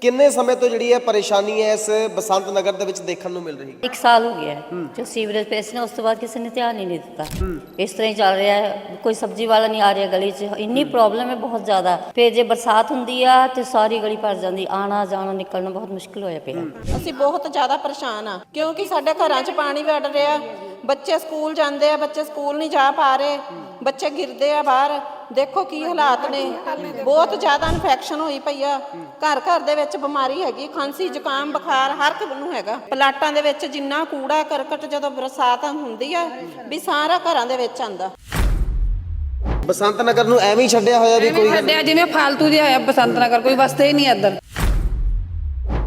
ਕਿੰਨੇ ਸਮੇਂ ਤੋਂ ਜਿਹੜੀ ਹੈ ਪਰੇਸ਼ਾਨੀ ਹੈ ਇਸ ਬਸੰਤ ਨਗਰ ਦੇ ਵਿੱਚ ਦੇਖਣ ਨੂੰ ਮਿਲ ਰਹੀ ਹੈ? ਇੱਕ ਸਾਲ ਹੋ ਗਿਆ ਹੈ। ਜੋ ਸੀਵਰੇਜ ਪੇਸ ਨੇ ਉਸ ਤੋਂ ਬਾਅਦ ਕਿਸੇ ਨੇ ਧਿਆਨ ਹੀ ਨਹੀਂ ਦਿੱਤਾ। ਇਸ ਤਰ੍ਹਾਂ ਹੀ ਚੱਲ ਰਿਹਾ ਹੈ। ਕੋਈ ਸਬਜ਼ੀ ਵਾਲਾ ਨਹੀਂ ਆ ਰਿਹਾ ਗਲੀ 'ਚ। ਇੰਨੀ ਪ੍ਰੋਬਲਮ ਹੈ ਬਹੁਤ ਜ਼ਿਆਦਾ। ਫਿਰ ਜੇ ਬਰਸਾਤ ਹੁੰਦੀ ਆ ਤੇ ਸਾਰੀ ਗਲੀ ਭਰ ਜਾਂਦੀ। ਆਣਾ ਜਾਣਾ ਨਿਕਲਣਾ ਬਹੁਤ ਮੁਸ਼ਕਿਲ ਹੋਇਆ ਪਿਆ। ਅਸੀਂ ਬਹੁਤ ਜ਼ਿਆਦਾ ਪਰੇਸ਼ਾਨ ਆ। ਕਿਉਂਕਿ ਸਾਡੇ ਘਰਾਂ 'ਚ ਪਾਣੀ ਵੜ ਰਿਹਾ। ਬੱਚੇ ਸਕੂਲ ਜਾਂਦੇ ਆ ਬੱਚੇ ਸਕੂਲ ਨਹੀਂ ਜਾ ਪਾ ਰਹੇ ਬੱਚੇ ਗਿਰਦੇ ਆ ਬਾਹਰ। ਦੇਖੋ ਕੀ ਹਾਲਾਤ ਨੇ। ਬਹੁਤ ਜ਼ਿਆਦਾ ਇਨਫੈਕਸ਼ਨ ਹੋਈ ਪਈ ਆ। ਘਰ ਘਰ ਦੇ ਵਿੱਚ ਬਿਮਾਰੀ ਹੈਗੀ ਖਾਂਸੀ ਜ਼ੁਕਾਮ ਬੁਖਾਰ ਹਰ ਇੱਕ ਨੂੰ ਹੈਗਾ। ਪਲਾਟਾਂ ਦੇ ਵਿੱਚ ਜਿੰਨਾ ਕੂੜਾ ਕਰਕਟ ਜਦੋਂ ਬਰਸਾਤ ਹੁੰਦੀ ਆ ਵੀ ਸਾਰਾ ਘਰਾਂ ਦੇ ਵਿੱਚ ਆਂਦਾ ਬਸੰਤ ਨਗਰ ਨੂੰ ਐਵੇਂ ਹੀ ਛੱਡਿਆ ਹੋਇਆ ਵੀ ਕੋਈ ਛੱਡਿਆ ਜਿਵੇਂ ਫਾਲਤੂ ਜਿਹਾ ਹੈ ਬਸੰਤ ਨਗਰ ਕੋਈ ਵਸਤੇ ਹੀ ਨਹੀਂ ਇੱਧਰ।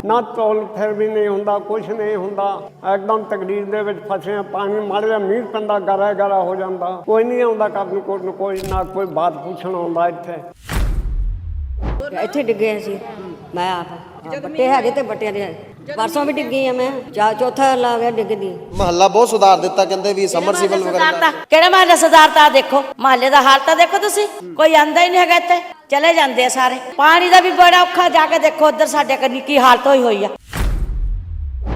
ਨਾ ਤੋਲ ਫਿਰ ਵੀ ਨਹੀਂ ਹੁੰਦਾ ਕੁਝ ਨਹੀਂ ਹੁੰਦਾ। ਇੱਕਦਮ ਤਕਦੀਰ ਦੇ ਵਿੱਚ ਫਸੇ ਆ ਪਾਣੀ ਮਾੜੇ ਜਿਹਾ ਮੀਂਹ ਪੈਂਦਾ ਗਰਾ ਗਰਾ ਹੋ ਜਾਂਦਾ। ਕੋਈ ਨਹੀਂ ਆਉਂਦਾ ਕਰਨ ਕੋਈ ਨੂੰ ਕੋਈ ਨਾ ਕੋਈ ਬਾਤ ਪੁੱਛਣ ਆਉਂਦਾ ਇੱਥੇ। ਇੱਥੇ ਡਿੱਗੇ ਸੀ ਮੈਂ ਆਪ। ਬੱਟੇ ਹੈਗੇ ਤੇ ਬੱਟਿਆਂ ਦੇ। ਪਰਸੋਂ ਵੀ ਡਿੱਗੀ ਆ ਮੈਂ ਚਾ ਚੌਥਾ ਲਾ ਗਿਆ ਡਿੱਗਦੀ। ਮਹੱਲਾ ਬਹੁਤ ਸੁਧਾਰ ਦਿੱਤਾ ਕਹਿੰਦੇ ਵੀ ਸਮਰਸੀਬਲ ਵਗੈਰਾ ਕਿਹੜੇ ਮਹੱਲੇ ਸਰਦਾਰ ਤਾਂ ਦੇਖੋ ਮਹੱਲੇ ਦਾ ਹਾਲ ਤਾਂ ਦੇਖੋ ਤੁਸੀਂ ਕੋਈ ਆਂਦਾ ਹੀ ਨਹੀਂ ਹੈਗਾ ਇੱਥੇ। ਚਲੇ ਜਾਂਦੇ ਆ ਸਾਰੇ। ਪਾਣੀ ਦਾ ਵੀ ਬੜਾ ਔਖਾ ਜਾ ਕੇ ਦੇਖੋ ਉਧਰ ਸਾਡੇ ਕੰਨੀ ਕੀ ਹਾਲਤ ਹੋਈ ਹੋਈ ਆ।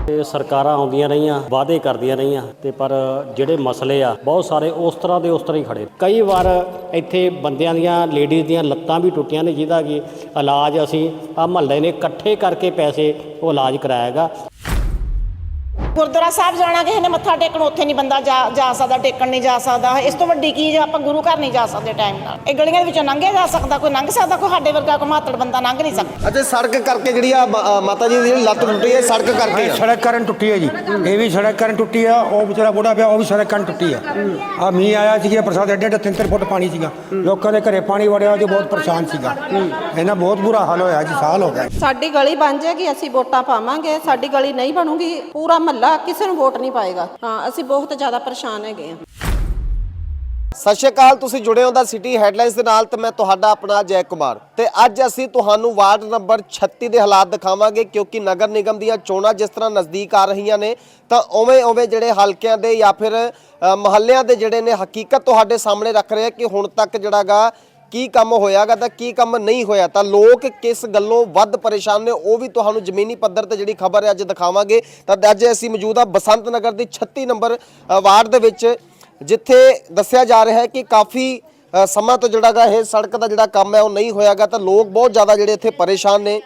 ਇਹ ਸਰਕਾਰਾਂ ਆਉਂਦੀਆਂ ਰਹੀਆਂ, ਵਾਅਦੇ ਕਰਦੀਆਂ ਰਹੀਆਂ ਤੇ ਪਰ ਜਿਹੜੇ ਮਸਲੇ ਆ, ਬਹੁਤ ਸਾਰੇ ਉਸ ਤਰ੍ਹਾਂ ਦੇ ਉਸ ਤਰ੍ਹਾਂ ਹੀ ਖੜੇ। ਕਈ ਵਾਰ ਇੱਥੇ ਬੰਦਿਆਂ ਦੀਆਂ, ਲੇਡੀਜ਼ ਦੀਆਂ ਲੱਤਾਂ ਵੀ ਟੁੱਟੀਆਂ ਨੇ ਜਿਹਦਾ ਕਿ ਇਲਾਜ ਅਸੀਂ ਆ ਮਹੱਲੇ ਨੇ ਇਕੱਠੇ ਕਰਕੇ ਪੈਸੇ ਉਹ ਇਲਾਜ ਕਰਾਇਆਗਾ ਗੁਰਦੁਆਰਾ ਸਾਹਿਬ ਜਾਣਾ ਕਿਸੇ ਨੇ ਮੱਥਾ ਟੇਕਣ ਉੱਥੇ ਨਹੀਂ ਬੰਦਾ ਜਾ ਜਾ ਸਕਦਾ ਟੇਕਣ ਨਹੀਂ ਜਾ ਸਕਦਾ। ਇਸ ਤੋਂ ਵੱਡੀ ਕੀ ਜੇ ਆਪਾਂ ਗੁਰੂ ਘਰ ਨਹੀਂ ਜਾ ਸਕਦੇ ਟਾਈਮ ਨਾਲ। ਇਹ ਗਲੀਆਂ ਦੇ ਵਿੱਚੋਂ ਲੰਘਿਆ ਜਾ ਸਕਦਾ ਕੋਈ ਲੰਘ ਸਕਦਾ ਕੋਈ ਸਾਡੇ ਵਰਗਾ ਕੋਈ ਮਾਤੜ ਬੰਦਾ ਲੰਘ ਨਹੀਂ ਸਕਦਾ। ਅੱਛਾ ਸੜਕ ਕਰਕੇ ਜਿਹੜੀ ਆ ਮ- ਮਾਤਾ ਜੀ ਦੀ ਜਿਹੜੀ ਲੱਤ ਟੁੱਟੀ ਹੈ ਸੜਕ ਕਰਕੇ ਆ? ਸੜਕ ਕਰਨ ਟੁੱਟੀ ਹੈ ਜੀ। ਇਹ ਵੀ ਸੜਕ ਕਰਨ ਟੁੱਟੀ ਆ ਉਹ ਵਿਚਾਰਾ ਬੁੜਾ ਪਿਆ ਉਹ ਵੀ ਸੜਕ ਕਰਨ ਟੁੱਟੀ ਆ। ਆ ਮੀਂਹ ਆਇਆ ਸੀ ਬਰਸਾਤ ਐਡੇ ਐਡੇ ਤਿੰਨ ਤਿੰਨ ਫੁੱਟ ਪਾਣੀ ਸੀਗਾ। ਲੋਕਾਂ ਦੇ ਘਰੇ ਪਾਣੀ ਵੜਿਆ ਜੋ ਬਹੁਤ ਪਰੇਸ਼ਾਨ ਸੀਗਾ। ਇਹਨਾਂ ਬਹੁਤ ਬੁਰਾ ਹਾਲ ਹੋਇਆ ਜੀ ਸਾਲ ਹੋ ਗਿਆ। ਸਾਡੀ ਗਲੀ ਬਣ ਜਾਏਗੀ ਅਸੀਂ ਵੋਟਾਂ ਪਾਵਾਂਗੇ ਸਾਡੀ ਗਲੀ ਨਹੀਂ ਬਣੂਗੀ ਪੂਰਾ ਮਹੱਲਾ ਕਿਸੇ ਨੂੰ ਵੋਟ ਨਹੀਂ ਪਾਏਗਾ। ਹਾਂ ਅਸੀਂ ਬਹੁਤ ਜ਼ਿਆਦਾ ਪਰੇਸ਼ਾਨ ਹੈਗੇ ਹਾਂ। ਸਤਿ ਸ਼੍ਰੀ ਅਕਾਲ ਤੁਸੀਂ ਜੁੜੇ ਹੋ ਦਾ ਸਿਟੀ ਹੈਡਲਾਈਨਸ ਦੇ ਨਾਲ ਤੇ ਮੈਂ ਤੁਹਾਡਾ ਆਪਣਾ ਜੈ ਕੁਮਾਰ। ਤੇ ਅੱਜ ਅਸੀਂ ਤੁਹਾਨੂੰ ਵਾਰਡ ਨੰਬਰ 36 ਦੇ ਹਾਲਾਤ ਦਿਖਾਵਾਂਗੇ ਕਿਉਂਕਿ ਨਗਰ ਨਿਗਮ ਦੀਆਂ ਚੋਣਾਂ ਜਿਸ ਤਰ੍ਹਾਂ ਨਜ਼ਦੀਕ ਆ ਰਹੀਆਂ ਨੇ ਤਾਂ ਉਵੇਂ ਉਵੇਂ ਜਿਹੜੇ ਹਲਕਿਆਂ ਦੇ ਜਾਂ ਫਿਰ ਅ, ਮਹੱਲਿਆਂ ਦੇ ਜਿਹੜੇ ਨੇ ਹਕੀਕਤ ਤੁਹਾਡੇ ਸਾਹਮਣੇ ਰੱਖ ਰਹੇ ਕਿ ਹੁਣ ਤੱਕ ਜਿਹੜਾਗਾ ਕੀ ਕੰਮ ਹੋਇਆਗਾ ਤਾਂ ਕੀ ਕੰਮ ਨਹੀਂ ਹੋਇਆ? ਤਾਂ ਲੋਕ ਕਿਸ ਗੱਲੋਂ ਵੱਧ ਪਰੇਸ਼ਾਨ ਨੇ, ਉਹ ਵੀ ਤੁਹਾਨੂੰ ਜ਼ਮੀਨੀ ਪੱਧਰ ਤੇ ਜਿਹੜੀ ਖਬਰ ਹੈ ਅੱਜ ਦਿਖਾਵਾਂਗੇ। ਤਾਂ ਅੱਜ ਅਸੀਂ ਮੌਜੂਦ ਆ ਬਸੰਤ ਨਗਰ ਦੀ 36 ਨੰਬਰ ਵਾਰਡ ਦੇ ਵਿੱਚ, ਜਿੱਥੇ ਦੱਸਿਆ ਜਾ ਰਿਹਾ ਹੈ ਕਿ ਕਾਫੀ ਸਮਾਂ ਤੋਂ ਜਿਹੜਾਗਾ ਇਹ ਸੜਕ ਦਾ ਜਿਹੜਾ ਕੰਮ ਹੈ ਉਹ ਨਹੀਂ ਹੋਇਆਗਾ। ਤਾਂ ਲੋਕ ਬਹੁਤ ਜ਼ਿਆਦਾ ਜਿਹੜੇ ਇੱਥੇ ਪਰੇਸ਼ਾਨ ਨੇ।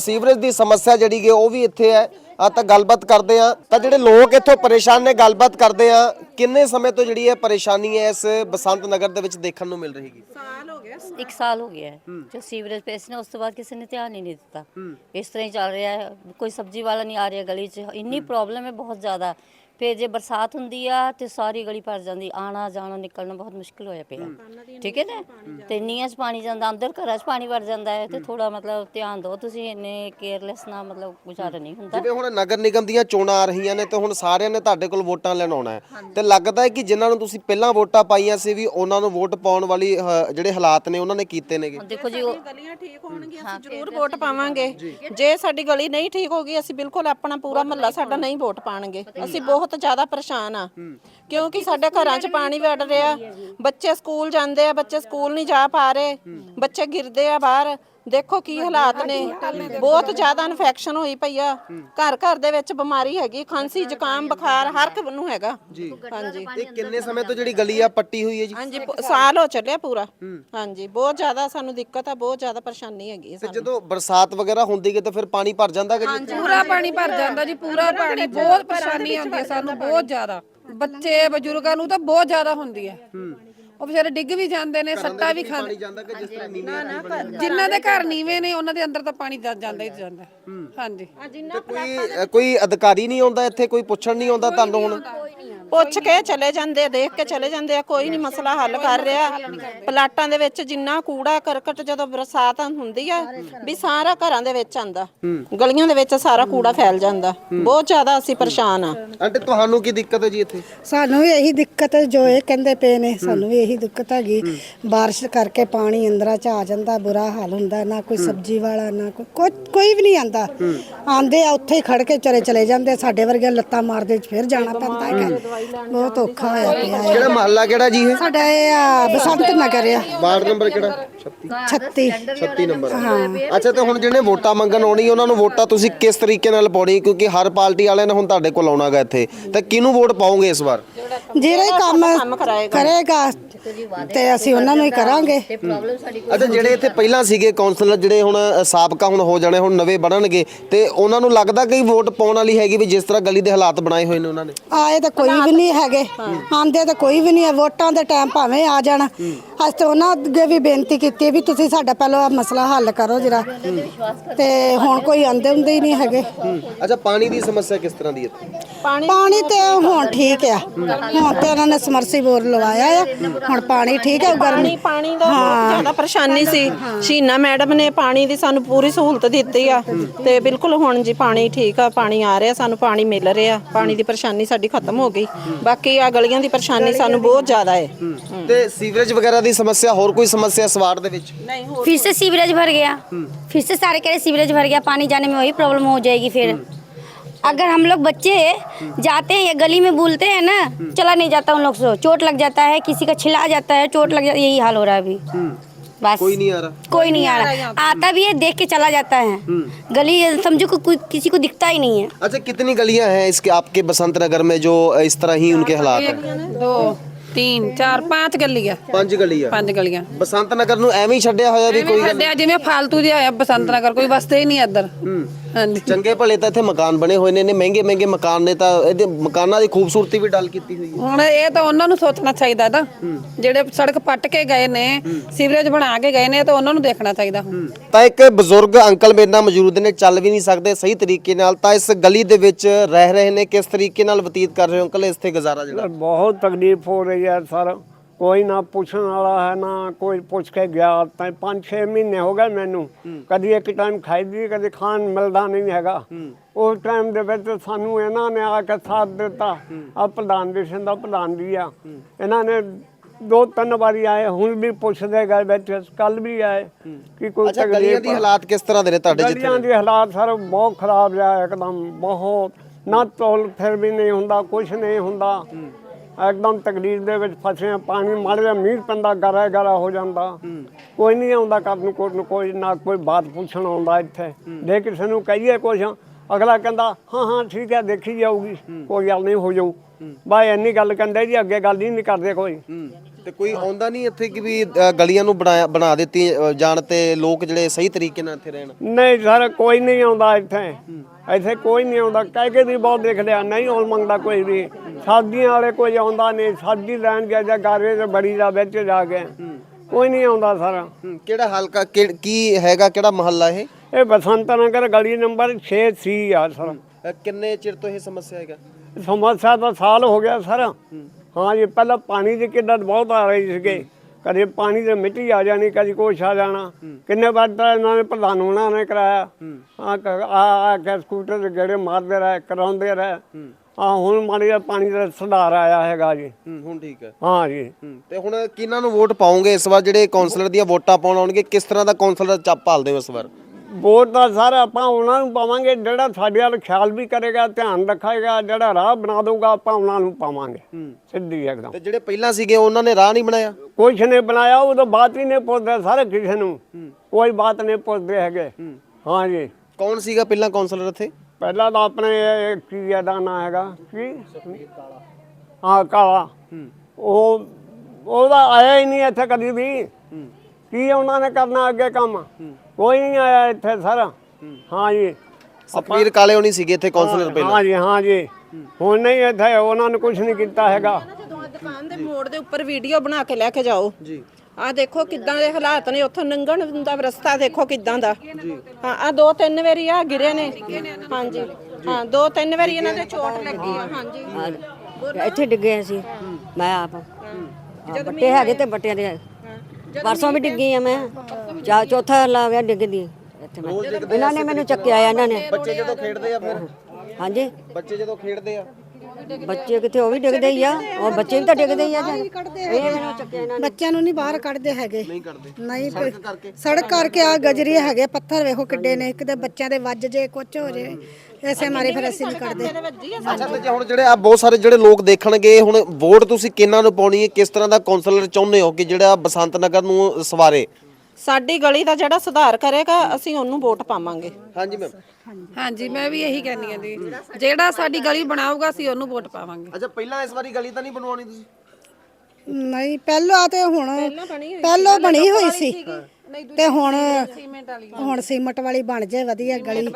ਸੀਵਰੇਜ ਦੀ ਸਮੱਸਿਆ ਜਿਹੜੀ ਕਿ ਉਹ ਵੀ ਇੱਥੇ ਹੈ। ਅ, ਤਾਂ ਗੱਲਬਾਤ ਕਰਦੇ ਆ। ਤਾਂ ਜਿਹੜੇ ਲੋਕ ਇੱਥੋਂ ਪਰੇਸ਼ਾਨ ਨੇ ਗੱਲਬਾਤ ਕਰਦੇ ਆ। ਕਿੰਨੇ ਸਮੇਂ ਤੋਂ ਜਿਹੜੀ ਹੈ ਪਰੇਸ਼ਾਨੀ ਹੈ ਇਸ ਬਸੰਤ ਨਗਰ ਦੇ ਵਿੱਚ ਦੇਖਣ ਨੂੰ ਮਿਲ ਰਹੀ ਹੈ ਇੱਕ ਸਾਲ ਹੋ ਗਿਆ ਹੈ। ਜੋ ਸੀਵਰੇਜ ਪੇਸ ਨੇ ਉਸ ਤੋਂ ਬਾਅਦ ਕਿਸੇ ਨੇ ਧਿਆਨ ਹੀ ਨਹੀਂ ਦਿੱਤਾ। ਇਸ ਤਰ੍ਹਾਂ ਹੀ ਚੱਲ ਰਿਹਾ ਹੈ। ਕੋਈ ਸਬਜ਼ੀ ਵਾਲਾ ਨਹੀਂ ਆ ਰਿਹਾ ਗਲੀ 'ਚ। ਇੰਨੀ ਪ੍ਰੋਬਲਮ ਹੈ ਬਹੁਤ ਜ਼ਿਆਦਾ। ਫਿਰ ਜੇ ਬਰਸਾਤ ਹੁੰਦੀ ਆ ਤੇ ਸਾਰੀ ਗਲੀ ਭਰ ਜਾਂਦੀ ਆਣਾ ਜਾਣਾ ਨਿਕਲਣਾ ਬਹੁਤ ਮੁਸ਼ਕਿਲ ਹੋਇਆ ਪਿਆ। ਠੀਕ ਹੈ ਨਾ? ਤੇ ਨੀਆਂ 'ਚ ਪਾਣੀ ਜਾਂਦਾ ਅੰਦਰ ਘਰਾਂ 'ਚ ਪਾਣੀ ਵੜ ਜਾਂਦਾ ਹੈ ਤੇ ਥੋੜਾ ਮਤਲਬ ਧਿਆਨ ਦਿਓ ਤੁਸੀਂ ਇੰਨੇ ਕੇਅਰਲੈਸ ਨਾ ਮਤਲਬ ਗੁਜ਼ਾਰਾ ਨਹੀਂ ਹੁੰਦਾ। ਜਿਵੇਂ ਹੁਣ ਨਗਰ ਨਿਗਮ ਦੀਆਂ ਚੋਣਾਂ ਆ ਰਹੀਆਂ ਨੇ ਤੇ ਹੁਣ ਸਾਰਿਆਂ ਨੇ ਤੁਹਾਡੇ ਕੋਲ ਵੋਟਾਂ ਲੈਣ ਆਉਣਾ ਹੈ। ਤੇ ਲੱਗਦਾ ਹੈ ਕਿ ਜਿਨ੍ਹਾਂ ਨੂੰ ਤੁਸੀਂ ਪਹਿਲਾਂ ਵੋਟਾਂ ਪਾਈਆਂ ਸੀ ਵੀ ਉਹਨਾਂ ਨੂੰ ਵੋਟ ਪਾਉਣ ਵਾਲੀ ਜਿਹੜੇ ਹਾਲਾਤ ਨੇ ਉਹਨਾਂ ਨੇ ਕੀਤੇ ਨੇਗੇ? ਹੁਣ ਦੇਖੋ ਜੀ ਉਹ ਗਲੀਆਂ ਠੀਕ ਹੋਣਗੀਆਂ ਅਸੀਂ ਜ਼ਰੂਰ ਵੋਟ ਪਾਵਾਂਗੇ। ਜੇ ਸਾਡੀ ਗਲੀ ਨਹੀਂ ਠੀਕ ਹੋਗੀ ਅਸੀਂ ਬਿਲਕੁਲ ਆਪਣਾ ਪੂਰਾ ਮਹੱਲਾ ਸਾਡਾ ਨਹੀਂ ਵੋਟ ਪਾਣਗੇ। ਅਸੀਂ ਬਹੁਤ ਬਹੁਤ ਜ਼ਿਆਦਾ ਪਰੇਸ਼ਾਨ ਆ। ਕਿਉਂਕਿ ਸਾਡੇ ਘਰਾਂ 'ਚ ਪਾਣੀ ਵੜ ਰਿਹਾ। ਬੱਚੇ ਸਕੂਲ ਜਾਂਦੇ ਆ ਬੱਚੇ ਸਕੂਲ ਨਹੀਂ ਜਾ ਪਾ ਰਹੇ। ਬੱਚੇ ਗਿਰਦੇ ਆ ਬਾਹਰ। ਦੇਖੋ ਕੀ ਹਾਲਾਤ ਨੇ। ਬਹੁਤ ਜ਼ਿਆਦਾ ਇਨਫੈਕਸ਼ਨ ਹੋਈ ਪਈ ਆ। ਘਰ ਘਰ ਦੇ ਵਿੱਚ ਬਿਮਾਰੀ ਹੈਗੀ ਖਾਂਸੀ ਜ਼ੁਕਾਮ ਬੁਖਾਰ ਹਰ ਇੱਕ ਨੂੰ ਹੈਗਾ। ਹਾਂਜੀ। ਇਹ ਕਿੰਨੇ ਸਮੇਂ ਤੋਂ ਜਿਹੜੀ ਗਲੀ ਆ ਪੱਟੀ ਹੋਈ ਹੈ ਜੀ? ਹਾਂਜੀ ਪ- ਸਾਲ ਹੋ ਚੱਲਿਆ ਪੂਰਾ। ਹਾਂਜੀ ਬਹੁਤ ਜ਼ਿਆਦਾ ਸਾਨੂੰ ਦਿੱਕਤ ਆ ਬਹੁਤ ਜ਼ਿਆਦਾ ਪਰੇਸ਼ਾਨੀ ਹੈਗੀ ਤੇ ਸਾਨੂੰ। ਜਦੋਂ ਬਰਸਾਤ ਵਗੈਰਾ ਹੁੰਦੀ ਹੈ ਤਾਂ ਫਿਰ ਪਾਣੀ ਭਰ ਜਾਂਦਾ ਹੈ ਜੀ? ਪੂਰਾ ਪਾਣੀ ਭਰ ਜਾਂਦਾ ਜੀ ਪੂਰਾ ਪਾਣੀ ਬਹੁਤ ਪਰੇਸ਼ਾਨੀ ਆਉਂਦੀ ਹੈ ਸਾਨੂੰ ਬਹੁਤ ਜ਼ਿਆਦਾ। ਬੱਚੇ ਬਜ਼ੁਰਗਾਂ ਨੂੰ ਤਾਂ ਬਹੁਤ ਜ਼ਿਆਦਾ ਹੁੰਦੀ ਹੈ। ਉਹ ਵਿਚਾਰੇ ਡਿੱਗ ਵੀ ਜਾਂਦੇ ਨੇ ਸੱਟਾਂ ਵੀ ਖਾਂਦੇ। ਜਾਂਦਾ ਕਿ ਜਿਸ ਤਰ੍ਹਾਂ ਨੀਵੇਂ ਜਿਨ੍ਹਾਂ ਦੇ ਘਰ ਨੀਵੇਂ ਨੇ ਉਹਨਾਂ ਦੇ ਅੰਦਰ ਤਾਂ ਪਾਣੀ ਜਾ- ਜਾਂਦਾ ਹੀ ਜਾਂਦਾ। ਹਾਂਜੀ। ਕੋਈ ਕੋਈ ਅਧਿਕਾਰੀ ਨਹੀਂ ਆਉਂਦਾ ਇੱਥੇ ਕੋਈ ਪੁੱਛਣ ਨਹੀਂ ਆਉਂਦਾ ਤੁਹਾਨੂੰ ਹੁਣ? ਪੁੱਛ ਕੇ ਚਲੇ ਜਾਂਦੇ ਆ, ਦੇਖ ਕੇ ਚਲੇ ਜਾਂਦੇ ਆ ਕੋਈ ਨਹੀਂ ਮਸਲਾ ਹੱਲ ਕਰ ਰਿਹਾ। ਪਲਾਟਾਂ ਦੇ ਵਿੱਚ ਜਿੰਨਾ ਕੂੜਾ ਕਰਕਟ ਜਦੋਂ ਬਰਸਾਤ ਹੁੰਦੀ ਆ ਵੀ ਸਾਰਾ ਘਰਾਂ ਦੇ ਵਿੱਚ ਆਂਦਾ ਗਲੀਆਂ ਦੇ ਵਿੱਚ ਸਾਰਾ ਕੂੜਾ ਫੈਲ ਜਾਂਦਾ। ਬਹੁਤ ਜ਼ਿਆਦਾ ਅਸੀਂ ਪਰੇਸ਼ਾਨ ਆ। ਆਂਟੀ ਤੁਹਾਨੂੰ ਕੀ ਦਿੱਕਤ ਹੈ ਜੀ ਇੱਥੇ? ਸਾਨੂੰ ਵੀ ਇਹੀ ਦਿੱਕਤ ਹੈ ਜੋ ਇਹ ਕਹਿੰਦੇ ਪਏ ਨੇ ਸਾਨੂੰ ਵੀ ਇਹੀ ਦਿੱਕਤ ਹੈਗੀ। ਬਾਰਿਸ਼ ਕਰਕੇ ਪਾਣੀ ਅੰਦਰਾਂ ਚ ਆ ਜਾਂਦਾ ਬੁਰਾ ਹਾਲ ਹੁੰਦਾ ਨਾ ਕੋਈ ਸਬਜ਼ੀ ਵਾਲਾ ਨਾ ਕੋਈ ਕੋਈ- ਕੋਈ ਵੀ ਨਹੀਂ ਆਂਦਾ। ਆਂਦੇ ਆ ਉੱਥੇ ਹੀ ਖੜ ਕੇ ਚਲੇ ਚਲੇ ਜਾਂਦੇ ਸਾਡੇ ਵਰਗੇ ਲੱਤਾਂ ਮਾਰਦੇ ਫਿਰ ਜਾਣਾ ਪੈਂਦਾ ਹੈਗਾ। ਬਹੁਤ ਔਖਾ ਹੋਇਆ ਪਿਆ ਹੈ। ਕਿਹੜਾ ਮਹੱਲਾ ਕਿਹੜਾ ਜੀ ਇਹ? ਸਾਡਾ ਇਹ ਆ ਬਸੰਤ ਨਗਰ ਆ। ਵਾਰਡ ਨੰਬਰ ਕਿਹੜਾ? 36 36 ਨੰਬਰ। ਅੱਛਾ ਤੇ ਹੁਣ ਜਿਹੜੇ ਵੋਟਾਂ ਮੰਗਣ ਆਉਣੀ ਉਹਨਾਂ ਨੂੰ ਵੋਟਾਂ ਤੁਸੀਂ ਕਿਸ ਤਰੀਕੇ ਨਾਲ ਪਾਉਣੀ? ਕਿਉਂਕਿ ਹਰ ਪਾਰਟੀ ਵਾਲਿਆਂ ਨੇ ਹੁਣ ਤੁਹਾਡੇ ਕੋਲ ਆਉਣਾਗਾ ਇੱਥੇ। ਤਾਂ ਕਿਹਨੂੰ ਵੋਟ ਪਾਓਗੇ ਇਸ ਵਾਰ? ਜਿਹੜਾ ਕੰਮ ਕਰੇਗਾ ਤੇ ਅਸੀਂ ਉਹਨਾਂ ਨੂੰ ਹੀ ਕਰਾਂਗੇ। ਅੱਛਾ ਜਿਹੜੇ ਇੱਥੇ ਪਹਿਲਾਂ ਸੀਗੇ ਕਾਉਂਸਲਰ ਜਿਹੜੇ ਹੁਣ ਅ, ਸਾਬਕਾ ਹੁਣ ਹੋ ਜਾਣੇ ਹੁਣ ਨਵੇਂ ਬਣਨਗੇ ਤੇ ਉਹਨਾਂ ਨੂੰ ਲੱਗਦਾ ਕਿ ਵੋਟ ਪਾਉਣ ਵਾਲੀ ਹੈਗੀ ਵੀ ਜਿਸ ਤਰ੍ਹਾਂ ਗਲੀ ਦੇ ਹਾਲਾਤ ਬਣਾਏ ਹੋਏ ਨੇ ਉਹਨਾਂ ਨੇ? ਆਏ ਤਾਂ ਕੋਈ ਵੀ ਨਹੀਂ ਹੈਗੇ। ਆਂਦੇ ਤਾਂ ਕੋਈ ਵੀ ਨਹੀਂ ਹੈ ਵੋਟਾਂ ਦੇ ਟਾਈਮ ਭਾਵੇਂ ਆ ਜਾਣ। ਅਸੀਂ ਤਾਂ ਉਹਨਾਂ ਅੱਗੇ ਵੀ ਬੇਨਤੀ ਕੀਤੀ ਵੀ ਤੁਸੀਂ ਸਾਡਾ ਪਹਿਲਾਂ ਮਸਲਾ ਹੱਲ ਕਰੋ ਜਰਾ। ਤੇ ਹੁਣ ਕੋਈ ਆਂਦੇ ਹੁੰਦੇ ਹੀ ਨਹੀਂ ਹੈਗੇ। ਅੱਛਾ ਪਾਣੀ ਦੀ ਸਮੱਸਿਆ ਕਿਸ ਤਰ੍ਹਾਂ ਦੀ ਹੈ? ਪਾਣੀ ਤੇ ਹੁਣ ਠੀਕ ਆ। ਹੁਣ ਤੇ ਉਹਨਾਂ ਨੇ ਸਮਰਸੀਬੋਰ ਲਵਾਇਆ ਆ। ਹੁਣ ਪਾਣੀ ਠੀਕ ਹੈ ਗਰਮੀ ਪਾਣੀ ਦਾ ਬਹੁਤ ਜ਼ਿਆਦਾ ਪਰੇਸ਼ਾਨੀ ਸੀ। ਸ਼ੀਨਾ ਮੈਡਮ ਨੇ ਪਾਣੀ ਦੀ ਸਾਨੂੰ ਪੂਰੀ ਸਹੂਲਤ ਦਿੱਤੀ ਆ। ਤੇ ਬਿਲਕੁਲ ਹੁਣ ਜੀ ਪਾਣੀ ਠੀਕ ਆ ਪਾਣੀ ਆ ਰਿਹਾ ਸਾਨੂੰ ਪਾਣੀ ਮਿਲ ਰਿਹਾ। ਪਾਣੀ ਦੀ ਪਰੇਸ਼ਾਨੀ ਸਾਡੀ ਖਤਮ ਹੋ ਗਈ। ਬਾਕੀ ਆ ਗਲੀਆਂ ਦੀ ਪਰੇਸ਼ਾਨੀ ਸਾਨੂੰ ਬਹੁਤ ਜ਼ਿਆਦਾ ਹੈ। ਤੇ ਸੀਵਰੇਜ ਵਗੈਰਾ ਦੀ कोई समस्या ਹੋਰ कोई समस्या सवार दे विच? फिर से सीवरेज भर गया। हम्म। फिर से सारे कह रहे सीवरेज भर गया पानी जाने में वही प्रॉब्लम हो जाएगी फिर। हम्म। अगर हम लोग बच्चे हम्म। जाते हैं या गली में बोलते हैं ना चला नहीं जाता उन लोग से। चोट लग जाता है किसी का छिला जाता है चोट लग जाता है यही हाल हो रहा है अभी। बस। कोई नहीं आ रहा। कोई नहीं आ रहा। आता भी है देख के चला जाता है। गली समझो को, कोई किसी को दिखता ही नहीं है। अच्छा कितनी गलियाँ हैं इसके आपके बसंत नगर में जो इस तरह ही उनके हालात हैं? दो। 3 4 ਪੰਜ ਗਲੀ ਆ ਪੰਜ ਗਲੀਆਂ। ਬਸੰਤ ਨਗਰ ਨੂੰ ਐਵੇਂ ਛੱਡਿਆ ਹੋਇਆ ਵੀ ਕੋਈ ਛੱਡਿਆ ਜਿਵੇਂ ਫਾਲਤੂ ਜਿਹਾ ਹੋਇਆ ਬਸੰਤ ਨਗਰ ਕੋਈ ਵਸਤੇ ਹੀ ਨਹੀਂ ਇੱਧਰ। ਹਾਂਜੀ। ਚੰਗੇ ਭਲੇ ਤਾਂ ਇੱਥੇ ਮਕਾਨ ਬਣੇ ਹੋਏ ਨੇ ਨੇ ਮਹਿੰਗੇ ਮਹਿੰਗੇ ਮਕਾਨ ਨੇ ਤਾਂ ਇਹਦੇ ਮਕਾਨਾਂ ਦੀ ਖੂਬਸੂਰਤੀ ਵੀ ਡਲ ਕੀਤੀ ਹੋਈ ਹੈ। ਹੁਣ ਇਹ ਤਾਂ ਉਹਨਾਂ ਨੂੰ ਸੋਚਣਾ ਚਾਹੀਦਾ ਨਾ। ਜਿਹੜੇ ਸੜਕ ਪੱਟ ਕੇ ਗਏ ਨੇ ਸੀਵਰੇਜ ਬਣਾ ਕੇ ਗਏ ਨੇ ਤਾਂ ਉਹਨਾਂ ਨੂੰ ਦੇਖਣਾ ਚਾਹੀਦਾ ਤਾਂ ਇੱਕ ਬਜ਼ੁਰਗ ਅੰਕਲ ਮੇਰੇ ਨਾਲ ਮੌਜੂਦ ਨੇ ਚੱਲ ਵੀ ਨਹੀਂ ਸਕਦੇ ਸਹੀ ਤਰੀਕੇ ਨਾਲ ਤਾਂ ਇਸ ਗਲੀ ਦੇ ਵਿੱਚ ਰਹਿ ਰਹੇ ਨੇ ਕਿਸ ਤਰੀਕੇ ਨਾਲ ਬਤੀਤ ਕਰ ਰਹੇ ਹੋ ਅੰਕਲ ਇੱਥੇ ਗੁਜ਼ਾਰਾ ਜਿਹੜਾ? ਬਹੁਤ ਤਕਲੀਫ ਹੋ ਰਹੀ ਹੈ ਸਰ। ਕੋਈ ਨਾ ਪੁੱਛਣ ਵਾਲਾ ਹੈ ਨਾ ਕੋਈ ਪੁੱਛ ਕੇ ਗਿਆ। ਤਾਂ 5-6 ਮਹੀਨੇ ਹੋ ਗਏ ਮੈਨੂੰ। ਕਦੀ ਇੱਕ ਟਾਈਮ ਖਾਈ ਦੀ ਕਦੀ ਖਾਣ ਮਿਲਦਾ ਨਹੀਂ ਹੈਗਾ। ਉਸ ਟਾਈਮ ਦੇ ਵਿੱਚ ਸਾਨੂੰ ਇਹਨਾਂ ਨੇ ਆ ਕੇ ਸਾਥ ਦਿੱਤਾ। ਆ ਪ੍ਰਧਾਨ ਦੇ ਦਾ ਪ੍ਰਧਾਨ ਜੀ ਆ। ਇਹਨਾਂ ਨੇ ਦੋ ਤਿੰਨ ਵਾਰੀ ਆਏ ਹੁਣ ਵੀ ਪੁੱਛਦੇ ਗਏ ਵਿੱਚ ਕੱਲ ਵੀ ਆਏ ਕਿ ਕੋਈ ਅੱਛਾ ਗਲੀਆਂ ਦੀ ਹਾਲਾਤ ਕਿਸ ਤਰ੍ਹਾਂ ਦੇ ਨੇ ਤੁਹਾਡੇ ਜਿੱਥੇ ਗਲੀਆਂ ਦੇ? ਹਾਲਾਤ ਸਰ ਬਹੁਤ ਖਰਾਬ ਰਿਹਾ ਇੱਕਦਮ ਬਹੁਤ। ਨਾ ਤੋਲ ਫਿਰ ਵੀ ਨਹੀਂ ਹੁੰਦਾ ਕੁਝ ਨਹੀਂ ਹੁੰਦਾ। ਇੱਕਦਮ ਤਕਲੀਫ ਦੇ ਵਿੱਚ ਫਸੇ ਹਾਂ। ਪਾਣੀ ਜਿਹਾ ਮੀਂਹ ਪੈਂਦਾ ਗਰਾ ਗਰਾ ਹੋ ਜਾਂਦਾ। ਕੋਈ ਨਹੀਂ ਆਉਂਦਾ ਕਰਨ ਨੂੰ ਕੋਈ ਨੂੰ ਕੋਈ ਨਾ ਕੋਈ ਬਾਤ ਪੁੱਛਣ ਆਉਂਦਾ ਇੱਥੇ। ਜੇ ਕਿਸੇ ਨੂੰ ਕਹੀਏ ਕੁਝ ਅਗਲਾ ਕਹਿੰਦਾ ਹਾਂ ਹਾਂ ਠੀਕ ਹੈ ਦੇਖੀ ਜਾਊਗੀ। ਕੋਈ ਗੱਲ ਨਹੀਂ ਹੋ ਜਾਊ। ਬਾਈ ਇੰਨੀ ਗੱਲ ਕਹਿੰਦੇ ਜੀ ਅੱਗੇ ਗੱਲ ਹੀ ਨਹੀਂ ਕਰਦੇ ਕੋਈ। ਤੇ ਕੋਈ ਆਉਂਦਾ ਨਹੀਂ ਇੱਥੇ ਕਿ ਵੀ ਅ, ਗਲੀਆਂ ਨੂੰ ਬਣਾਇਆ ਬਣਾ ਦਿੱਤੀ ਅ, ਜਾਣ ਤੇ ਲੋਕ ਜਿਹੜੇ ਸਹੀ ਤਰੀਕੇ ਨਾਲ ਇੱਥੇ ਰਹਿਣ? ਨਹੀਂ ਸਰ ਕੋਈ ਨਹੀਂ ਆਉਂਦਾ ਇੱਥੇ। ਇੱਥੇ ਕੋਈ ਨਹੀਂ ਆਉਂਦਾ। ਕਹਿ ਕੇ ਵੀ ਬਹੁਤ ਦੇਖ ਲਿਆ ਨਹੀਂ ਆਉਣ ਮੰਗਦਾ ਕੋਈ ਵੀ। ਸਬਜ਼ੀਆਂ ਵਾਲੇ ਕੋਈ ਆਉਂਦਾ ਨਹੀਂ। ਸਬਜ਼ੀ ਲੈਣ ਗਿਆ ਜਾਂ ਗਾਰੇ ਤੇ ਬੜੀ ਦਾ ਵਿੱਚ ਜਾ ਕੇ। ਕੋਈ ਨਹੀਂ ਆਉਂਦਾ ਸਰ। ਹੂੰ, ਕਿਹੜਾ ਹਲਕਾ ਕਿਹੜ- ਕੀ ਹੈਗਾ ਕਿਹੜਾ ਮਹੱਲਾ ਇਹ? ਇਹ ਬਸੰਤ ਨਗਰ ਗਲੀ ਨੰਬਰ 6 ਸੀ ਆ ਸਰ। ਅ, ਕਿੰਨੇ ਚਿਰ ਤੋਂ ਇਹ ਸਮੱਸਿਆ ਹੈਗਾ? ਸਮੱਸਿਆ ਦਾ ਸਾਲ ਹੋ ਗਿਆ ਸਰ। ਹਾਂ ਜੀ ਪਹਿਲਾਂ ਪਾਣੀ ਦੀ ਕਿੱਦਾਂ ਬਹੁਤ ਆ ਰਹੀ ਸੀਗੇ। ਕਦੇ ਪਾਣੀ ਦੇ ਮਿੱਟੀ ਆ ਜਾਣੀ ਕਦੀ ਕੁਛ ਆ ਜਾਣਾ। ਕਿੰਨੇ ਵਾਰ ਤਾਂ ਇਹਨਾਂ ਨੇ ਪ੍ਰਧਾਨ ਉਹਨਾਂ ਨੇ ਕਰਾਇਆ। ਆ ਆ ਆ ਕੇ ਸਕੂਟਰ ਦੇ ਗੇੜੇ ਮਾਰਦੇ ਰਹੇ ਕਰਾਉਂਦੇ ਰਹੇ। ਆ ਹੁਣ ਮਾੜੀ ਜਿਹਾ ਪਾਣੀ ਦਾ ਸੁਧਾਰ ਆਇਆ ਹੈਗਾ ਜੀ। ਹੁਣ ਠੀਕ ਹੈ। ਹਾਂ ਜੀ। ਤੇ ਹੁਣ ਕਿਹਨਾਂ ਨੂੰ ਵੋਟ ਪਾਉਂਗੇ ਇਸ ਵਾਰ? ਜਿਹੜੇ ਕਾਉਂਸਲਰ ਦੀਆਂ ਵੋਟਾਂ ਪਾਉਣ ਆਉਣਗੇ ਕਿਸ ਤਰ੍ਹਾਂ ਦਾ ਕਾਉਂਸਲਰ ਚੱਪ ਭਾਲਦੇ ਹੋ ਇਸ ਵਾਰ? ਵੋਟ ਦਾ ਸਰ ਆਪਾਂ ਉਹਨਾਂ ਨੂੰ ਪਾਵਾਂਗੇ ਜਿਹੜਾ ਸਾਡੇ ਵੱਲ ਖਿਆਲ ਵੀ ਕਰੇਗਾ ਧਿਆਨ ਰੱਖੇਗਾ ਜਿਹੜਾ ਰਾਹ ਬਣਾ ਦਊਗਾ ਆਪਾਂ ਉਹਨਾਂ ਨੂੰ ਪਾਵਾਂਗੇ। ਸਿੱਧੀ ਇੱਕਦਮ। ਤੇ ਜਿਹੜੇ ਪਹਿਲਾਂ ਸੀਗੇ ਉਹਨਾਂ ਨੇ ਰਾਹ ਨਹੀਂ ਬਣਾਇਆ? ਕੁਛ ਨੇ ਬਣਾਇਆ ਉਹ ਤਾਂ ਬਾਤ ਹੀ ਨਹੀਂ ਪੁੱਛਦੇ ਸਾਰੇ ਕਿਸੇ ਨੂੰ। ਕੋਈ ਬਾਤ ਨਹੀਂ ਪੁੱਛਦੇ ਹੈਗੇ। ਹਾਂ। ਜੀ। ਕੌਣ ਸੀਗਾ ਪਹਿਲਾਂ ਕਾਉਂਸਲਰ ਇੱਥੇ? ਪਹਿਲਾਂ ਤਾਂ ਆਪਣੇ ਇਹ ਕੀ ਇਹਦਾ ਨਾਂ ਹੈਗਾ? ਕੀ? ਹਾਂ ਕਾਲਾ। ਉਹ ਉਹਦਾ ਆਇਆ ਹੀ ਨਹੀਂ ਇੱਥੇ ਕਦੀ ਵੀ। ਕੀ ਉਹਨਾਂ ਨੇ ਕਰਨਾ ਅੱਗੇ ਕੰਮ? ਕੋਈ ਨਹੀਂ ਆਇਆ ਇੱਥੇ ਸਰ। ਹਾਂ। ਜੀ। ਸਪੀਰ ਕਾਲੇ ਹੋਣੀ ਸੀਗੇ ਇੱਥੇ ਕਾਉਂਸਲਰ ਪਹਿਲਾਂ? ਹਾਂ ਜੀ ਹਾਂ ਜੀ। ਹੁਣ ਨਹੀਂ ਇੱਥੇ ਉਹਨਾਂ ਨੇ ਕੁਝ ਨਹੀਂ ਕੀਤਾ ਹੈਗਾ। ਜਦੋਂ ਦੁਕਾਨ ਦੇ ਮੋੜ ਦੇ ਉੱਪਰ ਵੀਡੀਓ ਬਣਾ ਕੇ ਲੈ ਕੇ ਜਾਓ। ਜੀ। ਆ ਦੇਖੋ ਕਿੱਦਾਂ ਦੇ ਹਾਲਾਤ ਨੇ ਉੱਥੋਂ ਲੰਘਣ ਦਾ ਰਸਤਾ ਦੇਖੋ ਕਿੱਦਾਂ ਦਾ। ਹਾਂ ਆ ਦੋ ਤਿੰਨ ਵਾਰੀ ਆ ਗਿਰੇ ਨੇ। ਹਾਂਜੀ ਹਾਂ ਦੋ ਤਿੰਨ ਵਾਰੀ ਇਹਨਾਂ ਦੇ ਚੋਟ ਲੱਗੀ ਆ। ਹਾਂਜੀ ਇੱਥੇ ਡਿੱਗੇ ਸੀ। ਮੈਂ ਆਪ। ਬੱਟੇ ਹੈਗੇ ਤੇ ਬੱਟਿਆਂ ਦੇ। ਪਰਸੋਂ ਵੀ ਡਿੱਗੀ ਆ ਮੈਂ। ਚਾ ਚੌਥਾ ਲਾ ਗਿਆ ਡਿੱਗਦੀ ਇੱਥੇ ਮੈਂ ਇਹਨਾਂ ਨੇ ਮੈਨੂੰ ਚੱਕਿਆ ਆ ਇਹਨਾਂ ਨੇ। ਬੱਚੇ ਜਦੋਂ ਖੇਡਦੇ ਆ ਫਿਰ? ਹਾਂਜੀ। ਬੱਚੇ ਜਦੋਂ ਖੇਡਦੇ ਆ? ਬੱਚੇ ਕਿੱਥੇ ਉਹ ਵੀ ਡਿੱਗਦੇ ਹੀ ਆ। ਉਹ ਬੱਚੇ ਵੀ ਤਾਂ ਡਿੱਗਦੇ ਹੀ ਆ ਜਾਂ? ਇਹ ਮੈਨੂੰ ਚੱਕਿਆ ਇਹਨਾਂ ਨੇ। ਬੱਚਿਆਂ ਨੂੰ ਨਹੀਂ ਬਾਹਰ ਕੱਢਦੇ ਹੈਗੇ। ਨਹੀਂ ਕੱਢਦੇ। ਨਹੀਂ ਸੜਕ ਕਰਕੇ? ਆ ਗਜਰੀ ਹੈਗੇ ਪੱਥਰ ਵੇਖੋ ਕਿੱਡੇ ਨੇ ਕਿਤੇ ਬੱਚਿਆਂ ਦੇ ਵੱਜ ਜੇ ਕੁਝ ਹੋ ਜੇ ਐਸੇ ਮਾਰੇ ਫਿਰ ਅਸੀਂ ਨਹੀਂ ਕੱਢਦੇ। ਅੱਛਾ ਤੇ ਹੁਣ ਜਿਹੜੇ ਆ ਬਹੁਤ ਸਾਰੇ ਜਿਹੜੇ ਲੋਕ ਦੇਖਣਗੇ ਹੁਣ ਵੋਟ ਤੁਸੀਂ ਕਿਹਨਾਂ ਨੂੰ ਪਾਉਣੀ ਹੈ? ਕਿਸ ਤਰ੍ਹਾਂ ਦਾ ਕਾਉਂਸਲਰ ਚਾਹੁੰਦੇ ਹੋ ਕਿ ਜਿਹੜਾ ਬਸੰਤ ਨਗਰ ਨੂੰ ਸਵਾਰੇ? ਸਾਡੀ ਗਲੀ ਦਾ ਜਿਹੜਾ ਸੁਧਾਰ ਕਰੇਗਾ ਅਸੀਂ ਉਹਨੂੰ ਵੋਟ ਪਾਵਾਂਗੇ। ਹਾਂਜੀ ਮੈਮ ਹਾਂਜੀ ਮੈਂ ਵੀ ਇਹੀ ਕਹਿੰਦੀ ਹਾਂ ਜੀ। ਜਿਹੜਾ ਸਾਡੀ ਗਲੀ ਬਣਾਊਗਾ ਅਸੀਂ ਉਹਨੂੰ ਵੋਟ ਪਾਵਾਂਗੇ। ਅੱਛਾ ਪਹਿਲਾਂ ਇਸ ਵਾਰੀ ਗਲੀ ਤਾਂ ਨਹੀਂ ਬਣਵਾਉਣੀ ਤੁਸੀਂ? ਨਹੀਂ ਪਹਿਲਾਂ ਤੇ ਹੁਣ ਪਹਿਲਾਂ ਬਣੀ ਹੋਈ ਸੀ। ਤੇ ਹੁਣ ਹੁਣ ਸੀਮਟ ਵਾਲੀ ਬਣ ਜੇ ਵਧੀਆ ਗਲੀ।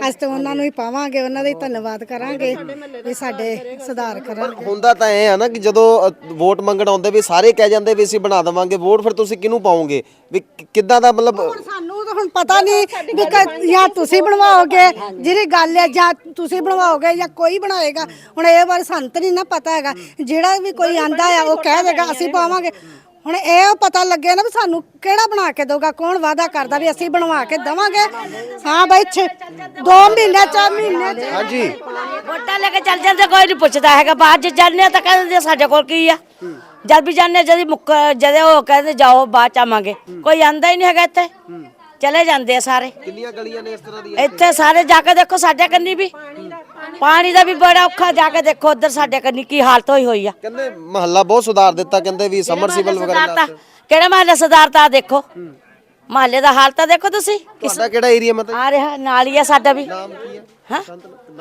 ਅਸੀਂ ਤੇ ਉਹਨਾਂ ਨੂੰ ਹੀ ਪਾਵਾਂਗੇ ਉਹਨਾਂ ਦਾ ਹੀ ਧੰਨਵਾਦ ਕਰਾਂਗੇ ਵੀ ਸਾਡੇ ਸੁਧਾਰ ਕਰਨਗੇ ਹੁੰਦਾ ਤਾਂ ਇਹ ਆ ਨਾ ਕਿ ਜਦੋਂ ਅ, ਵੋਟ ਮੰਗਣ ਆਉਂਦੇ ਵੀ ਸਾਰੇ ਕਹਿ ਜਾਂਦੇ ਵੀ ਅਸੀਂ ਬਣਾ ਦੇਵਾਂਗੇ ਵੋਟ ਫਿਰ ਤੁਸੀਂ ਕਿਹਨੂੰ ਪਾਓਗੇ? ਵੀ ਕਿ- ਕਿੱਦਾਂ ਦਾ ਮਤਲਬ ਸਾਨੂੰ ਤਾਂ ਹੁਣ ਪਤਾ ਨਹੀਂ ਵੀ ਕ- ਜਾਂ ਤੁਸੀਂ ਬਣਵਾਓਗੇ ਜਿਹੜੀ ਗੱਲ ਹੈ ਜਾਂ ਤੁਸੀਂ ਬਣਵਾਓਗੇ ਜਾਂ ਕੋਈ ਬਣਾਏਗਾ ਹੁਣ ਇਹ ਵਾਰ ਸੰਤ ਨਹੀਂ ਨਾ ਪਤਾ ਹੈਗਾ। ਜਿਹੜਾ ਵੀ ਕੋਈ ਆਂਦਾ ਆ ਉਹ ਕਹਿ ਦੇਗਾ ਅਸੀਂ ਪਾਵਾਂਗੇ। ਹੁਣ ਇਹ ਪਤਾ ਲੱਗੇ ਨਾ ਵੀ ਸਾਨੂੰ ਕਿਹੜਾ ਬਣਾ ਕੇ ਦਊਗਾ ਕੌਣ ਵਾਅਦਾ ਕਰਦਾ ਵੀ ਅਸੀਂ ਬਣਵਾ ਕੇ ਦਵਾਂਗੇ। ਹਾਂ ਬਾਈ ਛੇ- ਦੋ ਮਹੀਨੇ ਚਾਰ ਮਹੀਨੇ। ਚ ਹਾਂਜੀ। ਵੋਟਾਂ ਲੈ ਕੇ ਚੱਲ ਜਾਂਦੇ ਕੋਈ ਨਹੀਂ ਪੁੱਛਦਾ ਹੈਗਾ। ਬਾਅਦ ਚ ਜਾਂਦੇ ਤਾਂ ਕਹਿੰਦੇ ਸਾਡੇ ਕੋਲ ਕੀ ਆ? ਜਦ ਵੀ ਜਾਂਦੇ ਜਦ ਮੁੱਕ ਜਦ ਉਹ ਕਹਿੰਦੇ ਜਾਓ ਬਾਅਦ ਚ ਆਵਾਂਗੇ। ਕੋਈ ਆਂਦਾ ਹੀ ਨਹੀਂ ਹੈਗਾ ਇੱਥੇ। ਚਲੇ ਜਾਂਦੇ ਆ ਸਾਰੇ। ਕਿੰਨੀਆਂ ਗਲੀਆਂ ਨੇ ਇਸ ਤਰ੍ਹਾਂ ਦੀਆਂ? ਇੱਥੇ ਸਾਰੇ ਜਾ ਕੇ ਦੇਖੋ ਸਾਡੇ ਕੰਨੀ ਵੀ। ਪਾਣੀ ਦਾ ਵੀ ਬੜਾ ਔਖਾ ਜਾ ਕੇ ਦੇਖੋ ਉਧਰ ਸਾਡੇ ਕੰਨੀ ਕੀ ਹਾਲਤ ਹੋਈ ਹੋਈ ਆ। ਕਹਿੰਦੇ ਮਹੱਲਾ ਬਹੁਤ ਸੁਧਾਰ ਦਿੱਤਾ ਕਹਿੰਦੇ ਵੀ ਸਮਰਸੀਬਲ ਵਗੈਰਾ ਸੁਧਾਰਤਾ? ਕਿਹੜਾ ਮਹੱਲੇ ਸੁਧਾਰਤਾ ਦੇਖੋ। ਮਹੱਲੇ ਦਾ ਹਾਲ ਤਾਂ ਦੇਖੋ ਤੁਸੀਂ। ਤੁਹਾਡਾ ਕਿਹੜਾ ਏਰੀਆ ਮਤਲਬ? ਆ ਰਿਹਾ ਨਾਲ ਹੀ ਆ ਸਾਡਾ ਵੀ। ਨਾਮ ਕੀ ਹੈ? ਹਾਂ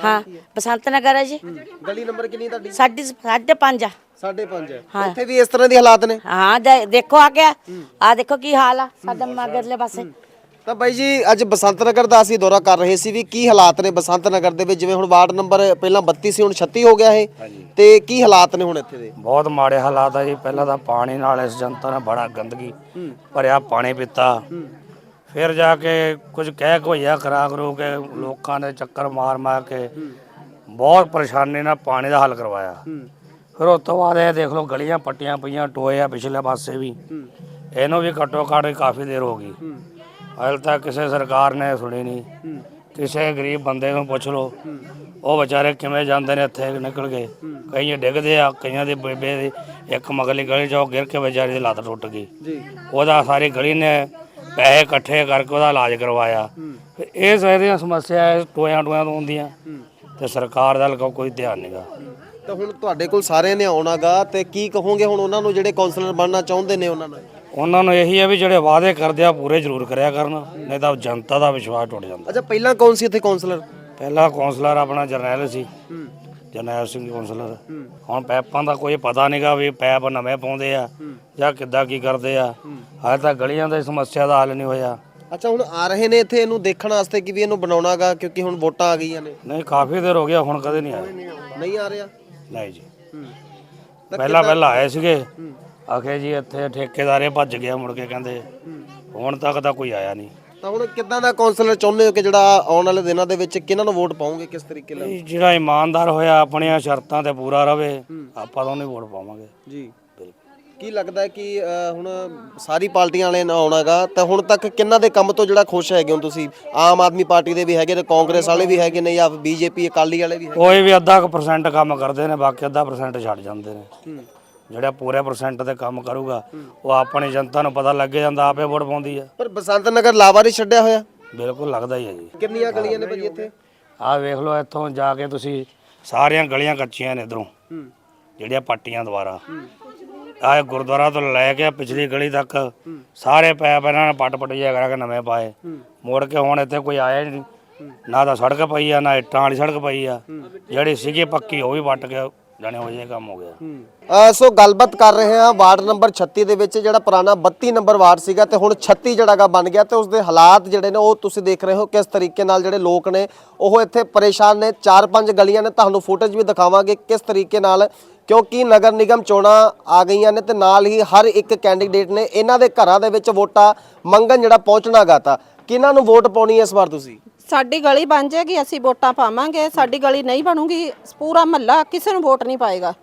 ਹਾਂ ਬਸੰਤ ਨਗਰ ਹੈ ਜੀ। ਗਲੀ ਨੰਬਰ ਕਿੰਨੀ ਤੁਹਾਡੀ? ਸਾਡੀ ਸਾਢੇ ਪੰਜ ਆ। 5.5 ਹੈ। ਉੱਥੇ ਵੀ ਇਸ ਤਰ੍ਹਾਂ ਦੇ ਹਾਲਾਤ ਨੇ? ਹਾਂ ਦੇ- ਦੇਖੋ ਆ ਗਿਆ। ਆ ਦੇਖੋ ਕੀ ਹਾਲ ਆ। ਸਾਡਾ ਮਗਰਲੇ ਪਾਸੇ। ਤਾਂ ਬਾਈ ਜੀ ਅੱਜ ਬਸੰਤ ਨਗਰ ਦਾ ਅਸੀਂ ਦੌਰਾ ਕਰ ਰਹੇ ਸੀ ਵੀ ਕੀ ਹਾਲਾਤ ਨੇ ਬਸੰਤ ਨਗਰ ਦੇ ਵਿੱਚ ਜਿਵੇਂ ਹੁਣ ਵਾਰਡ ਨੰਬਰ ਪਹਿਲਾਂ 32 ਸੀ ਹੁਣ 36 ਹੋ ਗਿਆ ਇਹ। ਤੇ ਕੀ ਹਾਲਾਤ ਨੇ ਹੁਣ ਇੱਥੇ ਦੇ? ਬਹੁਤ ਮਾੜੇ ਹਾਲਾਤ ਆ ਜੀ। ਪਹਿਲਾਂ ਤਾਂ ਪਾਣੀ ਨਾਲ ਇਸ ਜਨਤਾ ਨੇ ਬੜਾ ਗੰਦਗੀ ਭਰਿਆ ਪਾਣੀ ਪੀਤਾ। ਫਿਰ ਜਾ ਕੇ ਕੁਝ ਕਹਿ ਕੋਈਆ ਕਰਾ ਕਰੋ ਕੇ ਲੋਕਾਂ ਨੇ ਚੱਕਰ ਮਾਰ ਮਾਰ ਕੇ ਬਹੁਤ ਪਰੇਸ਼ਾਨੀ ਨਾਲ ਪਾਣੀ ਦਾ ਹੱਲ ਕਰਵਾਇਆ। ਫਿਰ ਉਸ ਤੋਂ ਬਾਅਦ ਇਹ ਦੇਖ ਲਓ ਗਲੀਆਂ ਪੱਟੀਆਂ ਪਈਆਂ ਟੋਏ ਆ ਪਿਛਲੇ ਪਾਸੇ ਵੀ। ਇਹਨੂੰ ਵੀ ਘੱਟੋ ਘੱਟ ਕਾਫੀ ਦੇਰ ਹੋ ਗਈ। ਹਾਲੇ ਤੱਕ ਕਿਸੇ ਸਰਕਾਰ ਨੇ ਸੁਣੀ ਨਹੀਂ। ਕਿਸੇ ਗਰੀਬ ਬੰਦੇ ਨੂੰ ਪੁੱਛ ਲਓ। ਉਹ ਵਿਚਾਰੇ ਕਿਵੇਂ ਜਾਂਦੇ ਨੇ ਇੱਥੇ ਨਿਕਲ ਕੇ? ਕਈਆਂ ਡਿੱਗਦੇ ਆ ਕਈਆਂ ਦੇ ਬੇਬੇ ਦੀ ਇੱਕ ਮਗਲੀ ਗਲੀ ਚੋਂ ਗਿਰ ਕੇ ਵਿਚਾਰੀ ਦੀ ਲੱਤ ਟੁੱਟ ਗਈ। ਉਹਦਾ ਸਾਰੀ ਗਲੀ ਨੇ ਪੈਸੇ ਇਕੱਠੇ ਕਰਕੇ ਉਹਦਾ ਇਲਾਜ ਕਰਵਾਇਆ। ਫਿਰ ਇਹ ਸਾਰੀਆਂ ਸਮੱਸਿਆ ਟੋਇਆਂ ਟੋਇਆਂ ਤੋਂ ਹੁੰਦੀਆਂ। ਤੇ ਸਰਕਾਰ ਦਾ ਲਗਾ ਕੋਈ ਧਿਆਨ ਨਹੀਂਗਾ ਤਾਂ ਹੁਣ ਤੁਹਾਡੇ ਕੋਲ ਸਾਰਿਆਂ ਨੇ ਆਉਣਾਗਾ ਤੇ ਕੀ ਕਹੋਗੇ ਹੁਣ ਉਹਨਾਂ ਨੂੰ ਜਿਹੜੇ ਕਾਉਂਸਲਰ ਬਣਨਾ ਚਾਹੁੰਦੇ ਨੇ ਉਹਨਾਂ ਨੂੰ? ਉਹਨਾਂ ਨੂੰ ਇਹੀ ਹੈ ਵੀ ਜਿਹੜੇ ਵਾਅਦੇ ਕਰਦੇ ਆ ਪੂਰੇ ਜ਼ਰੂਰ ਕਰਿਆ ਕਰਨ ਨਹੀਂ ਤਾਂ ਜਨਤਾ ਦਾ ਵਿਸ਼ਵਾਸ ਟੁੱਟ ਜਾਂਦਾ। ਅੱਛਾ ਪਹਿਲਾਂ ਕੌਣ ਸੀ ਇੱਥੇ ਕਾਉਂਸਲਰ ਪਹਿਲਾ ਕੌਂਸਲਰ ਆਪਣਾ ਜਰਨੈਲ ਸੀ। ਜਰਨੈਲ ਸਿੰਘ ਕੌਂਸਲਰ। ਹੁਣ ਪੈਪਾਂ ਦਾ ਕੋਈ ਪਤਾ ਨਹੀਂਗਾ ਵੀ ਪੈਪ ਨਵੇਂ ਪਾਉਂਦੇ ਆ ਜਾਂ ਕਿੱਦਾਂ ਕੀ ਕਰਦੇ ਆ। ਹਾਲੇ ਤੱਕ ਗਲੀਆਂ ਦੀ ਸਮੱਸਿਆ ਦਾ ਹੱਲ ਨਹੀਂ ਹੋਇਆ। ਅੱਛਾ ਹੁਣ ਆ ਰਹੇ ਨੇ ਇੱਥੇ ਇਹਨੂੰ ਦੇਖਣ ਵਾਸਤੇ ਕਿ ਵੀ ਇਹਨੂੰ ਬਣਾਉਣਾਗਾ ਕਿਉਂਕਿ ਹੁਣ ਵੋਟਾਂ ਆ ਗਈਆਂ ਨੇ। ਨਹੀਂ ਕਾਫੀ ਦੇਰ ਹੋ ਗਿਆ ਹੁਣ ਕਦੇ ਨਹੀਂ ਆਏ। ਨਹੀਂ ਆ ਰਿਹਾ। ਨਹੀਂ ਜੀ। ਪਹਿਲਾਂ ਪਹਿਲਾਂ ਆਏ ਸੀਗੇ। ਆਖੇ ਜੀ ਇੱਥੇ ਠੇਕੇਦਾਰੇ ਭੱਜ ਗਿਆ ਮੁੜ ਕੇ ਕਹਿੰਦੇ ਹੁਣ ਤੱਕ ਤਾਂ ਕੋਈ ਆਇਆ ਨਹੀਂ। ਤਾਂ ਹੁਣ ਕਿੱਦਾਂ ਦਾ ਕਾਉਂਸਲਰ ਚਾਹੁੰਦੇ ਹੋ ਕਿ ਜਿਹੜਾ ਆਉਣ ਵਾਲੇ ਦਿਨਾਂ ਦੇ ਵਿੱਚ ਕਿਹਨਾਂ ਨੂੰ ਵੋਟ ਪਾਉਂਗੇ ਕਿਸ ਤਰੀਕੇ ਨਾਲ? ਇਹ ਜਿਹੜਾ ਇਮਾਨਦਾਰ ਹੋਇਆ ਆਪਣੀਆਂ ਸ਼ਰਤਾਂ ਤੇ ਪੂਰਾ ਰਵੇ ਆਪਾਂ ਤਾਂ ਉਹਨੂੰ ਵੋਟ ਪਾਵਾਂਗੇ। ਜੀ। ਕੀ ਲੱਗਦਾ ਹੈ ਕਿ ਅ, ਹੁਣ ਸਾਰੀ ਪਾਰਟੀਆਂ ਵਾਲੇ ਨਾ ਆਉਣਾਗਾ ਤਾਂ ਹੁਣ ਤੱਕ ਕਿੰਨਾਂ ਦੇ ਕੰਮ ਤੋਂ ਜਿਹੜਾ ਖੁਸ਼ ਹੈਗੇ ਹੋ ਤੁਸੀਂ? ਆਮ ਆਦਮੀ ਪਾਰਟੀ ਦੇ ਵੀ ਹੈਗੇ ਤੇ ਕਾਂਗਰਸ ਵਾਲੇ ਵੀ ਹੈਗੇ ਨੇ ਜਾਂ ਬੀਜੇਪੀ ਅਕਾਲੀ ਵਾਲੇ ਵੀ ਹੈਗੇ ਕੋਈ ਵੀ ਅੱਧਾ ਕੁ ਪਰਸੈਂਟ ਕੰਮ ਕਰਦੇ ਨੇ ਬਾਕੀ ਅੱਧਾ ਪਰਸੈਂਟ ਛੱਡ ਜਾਂਦੇ ਨੇ। ਜਿਹੜਾ ਪੂਰੇ ਪਰਸੈਂਟ ਤੇ ਕੰਮ ਕਰੂਗਾ ਉਹ ਆਪਣੀ ਜਨਤਾ ਨੂੰ ਪਤਾ ਲੱਗ ਜਾਂਦਾ ਆਪੇ ਵੋਟ ਪਾਉਂਦੀ ਆ। ਪਰ ਬਸੰਤ ਨਗਰ ਲਾਵਾਰੀ ਛੱਡਿਆ ਹੋਇਆ? ਬਿਲਕੁਲ ਲੱਗਦਾ ਹੀ ਹੈ ਜੀ। ਕਿੰਨੀਆਂ ਗਲੀਆਂ ਨੇ ਭਾਜੀ ਇੱਥੇ? ਆਹ ਵੇਖ ਲਓ ਇੱਥੋਂ ਜਾ ਕੇ ਤੁਸੀਂ ਸਾਰੀਆਂ ਗਲੀਆਂ ਕੱਚੀਆਂ ਨੇ ਇਧਰੋਂ। ਜਿਹੜੀਆਂ ਪੱਟੀਆਂ ਦੁਆਰਾ। ਆਹ ਗੁਰਦੁਆਰਾ ਤੋਂ ਲੈ ਕੇ ਪਿਛਲੀ ਗਲੀ ਤੱਕ ਸਾਰੇ ਪੈਪ ਇਹਨਾਂ ਨੇ ਪੱਟ ਪੱਟ ਜਿਹਾ ਕਰਾ ਕੇ ਨਵੇਂ ਪਾਏ। ਮੁੜ ਕੇ ਹੁਣ ਇੱਥੇ ਕੋਈ ਆਇਆ ਹੀ ਨਹੀਂ। ਨਾ ਤਾਂ ਸੜਕ ਪਈ ਆ ਨਾ ਇੱਟਾਂ ਵਾਲੀ ਸੜਕ ਪਈ ਆ। ਜਿਹੜੀ ਸੀਗੀ ਪੱਕੀ ਉਹ ਵੀ ਪੱਟ ਕੇ ਜਾਣੇ ਹੋ ਜੇ ਕੰਮ ਹੋ ਗਿਆ। ਅ, ਸੋ ਗੱਲਬਾਤ ਕਰ ਰਹੇ ਹਾਂ ਵਾਰਡ ਨੰਬਰ 36 ਦੇ ਵਿੱਚ ਜਿਹੜਾ ਪੁਰਾਣਾ 32 ਨੰਬਰ ਵਾਰਡ ਸੀਗਾ ਤੇ ਹੁਣ 36 ਜਿਹੜਾਗਾ ਬਣ ਗਿਆ ਤੇ ਉਸ ਦੇ ਹਾਲਾਤ ਜਿਹੜੇ ਨੇ ਉਹ ਤੁਸੀਂ ਦੇਖ ਰਹੇ ਹੋ ਕਿਸ ਤਰੀਕੇ ਨਾਲ ਜਿਹੜੇ ਲੋਕ ਨੇ ਉਹ ਇੱਥੇ ਪਰੇਸ਼ਾਨ ਨੇ। ਚਾਰ ਪੰਜ ਗਲੀਆਂ ਨੇ ਤੁਹਾਨੂੰ ਫੁਟੇਜ ਵੀ ਦਿਖਾਵਾਂਗੇ ਕਿਸ ਤਰੀਕੇ ਨਾਲ ਕਿਉਂਕਿ ਨਗਰ ਨਿਗਮ ਚੋਣਾਂ ਆ ਗਈਆਂ ਨੇ ਤੇ ਨਾਲ ਹੀ ਹਰ ਇੱਕ ਕੈਂਡੀਡੇਟ ਨੇ ਇਹਨਾਂ ਦੇ ਘਰਾਂ ਦੇ ਵਿੱਚ ਵੋਟਾਂ ਮੰਗਣ ਜਿਹੜਾ ਪਹੁੰਚਣਾਗਾ ਤਾਂ। ਕਿਹਨਾਂ ਨੂੰ ਵੋਟ ਪਾਉਣੀ ਹੈ ਇਸ ਵਾਰ ਤੁਸੀਂ? ਸਾਡੀ ਗਲੀ ਬਣ ਜਾਏਗੀ ਅਸੀਂ ਵੋਟਾਂ ਪਾਵਾਂਗੇ ਸਾਡੀ ਗਲੀ ਨਹੀਂ ਬਣੂਗੀ ਪੂਰਾ ਮਹੱਲਾ ਕਿਸੇ ਨੂੰ ਵੋਟ ਨਹੀਂ ਪਾਏਗਾ।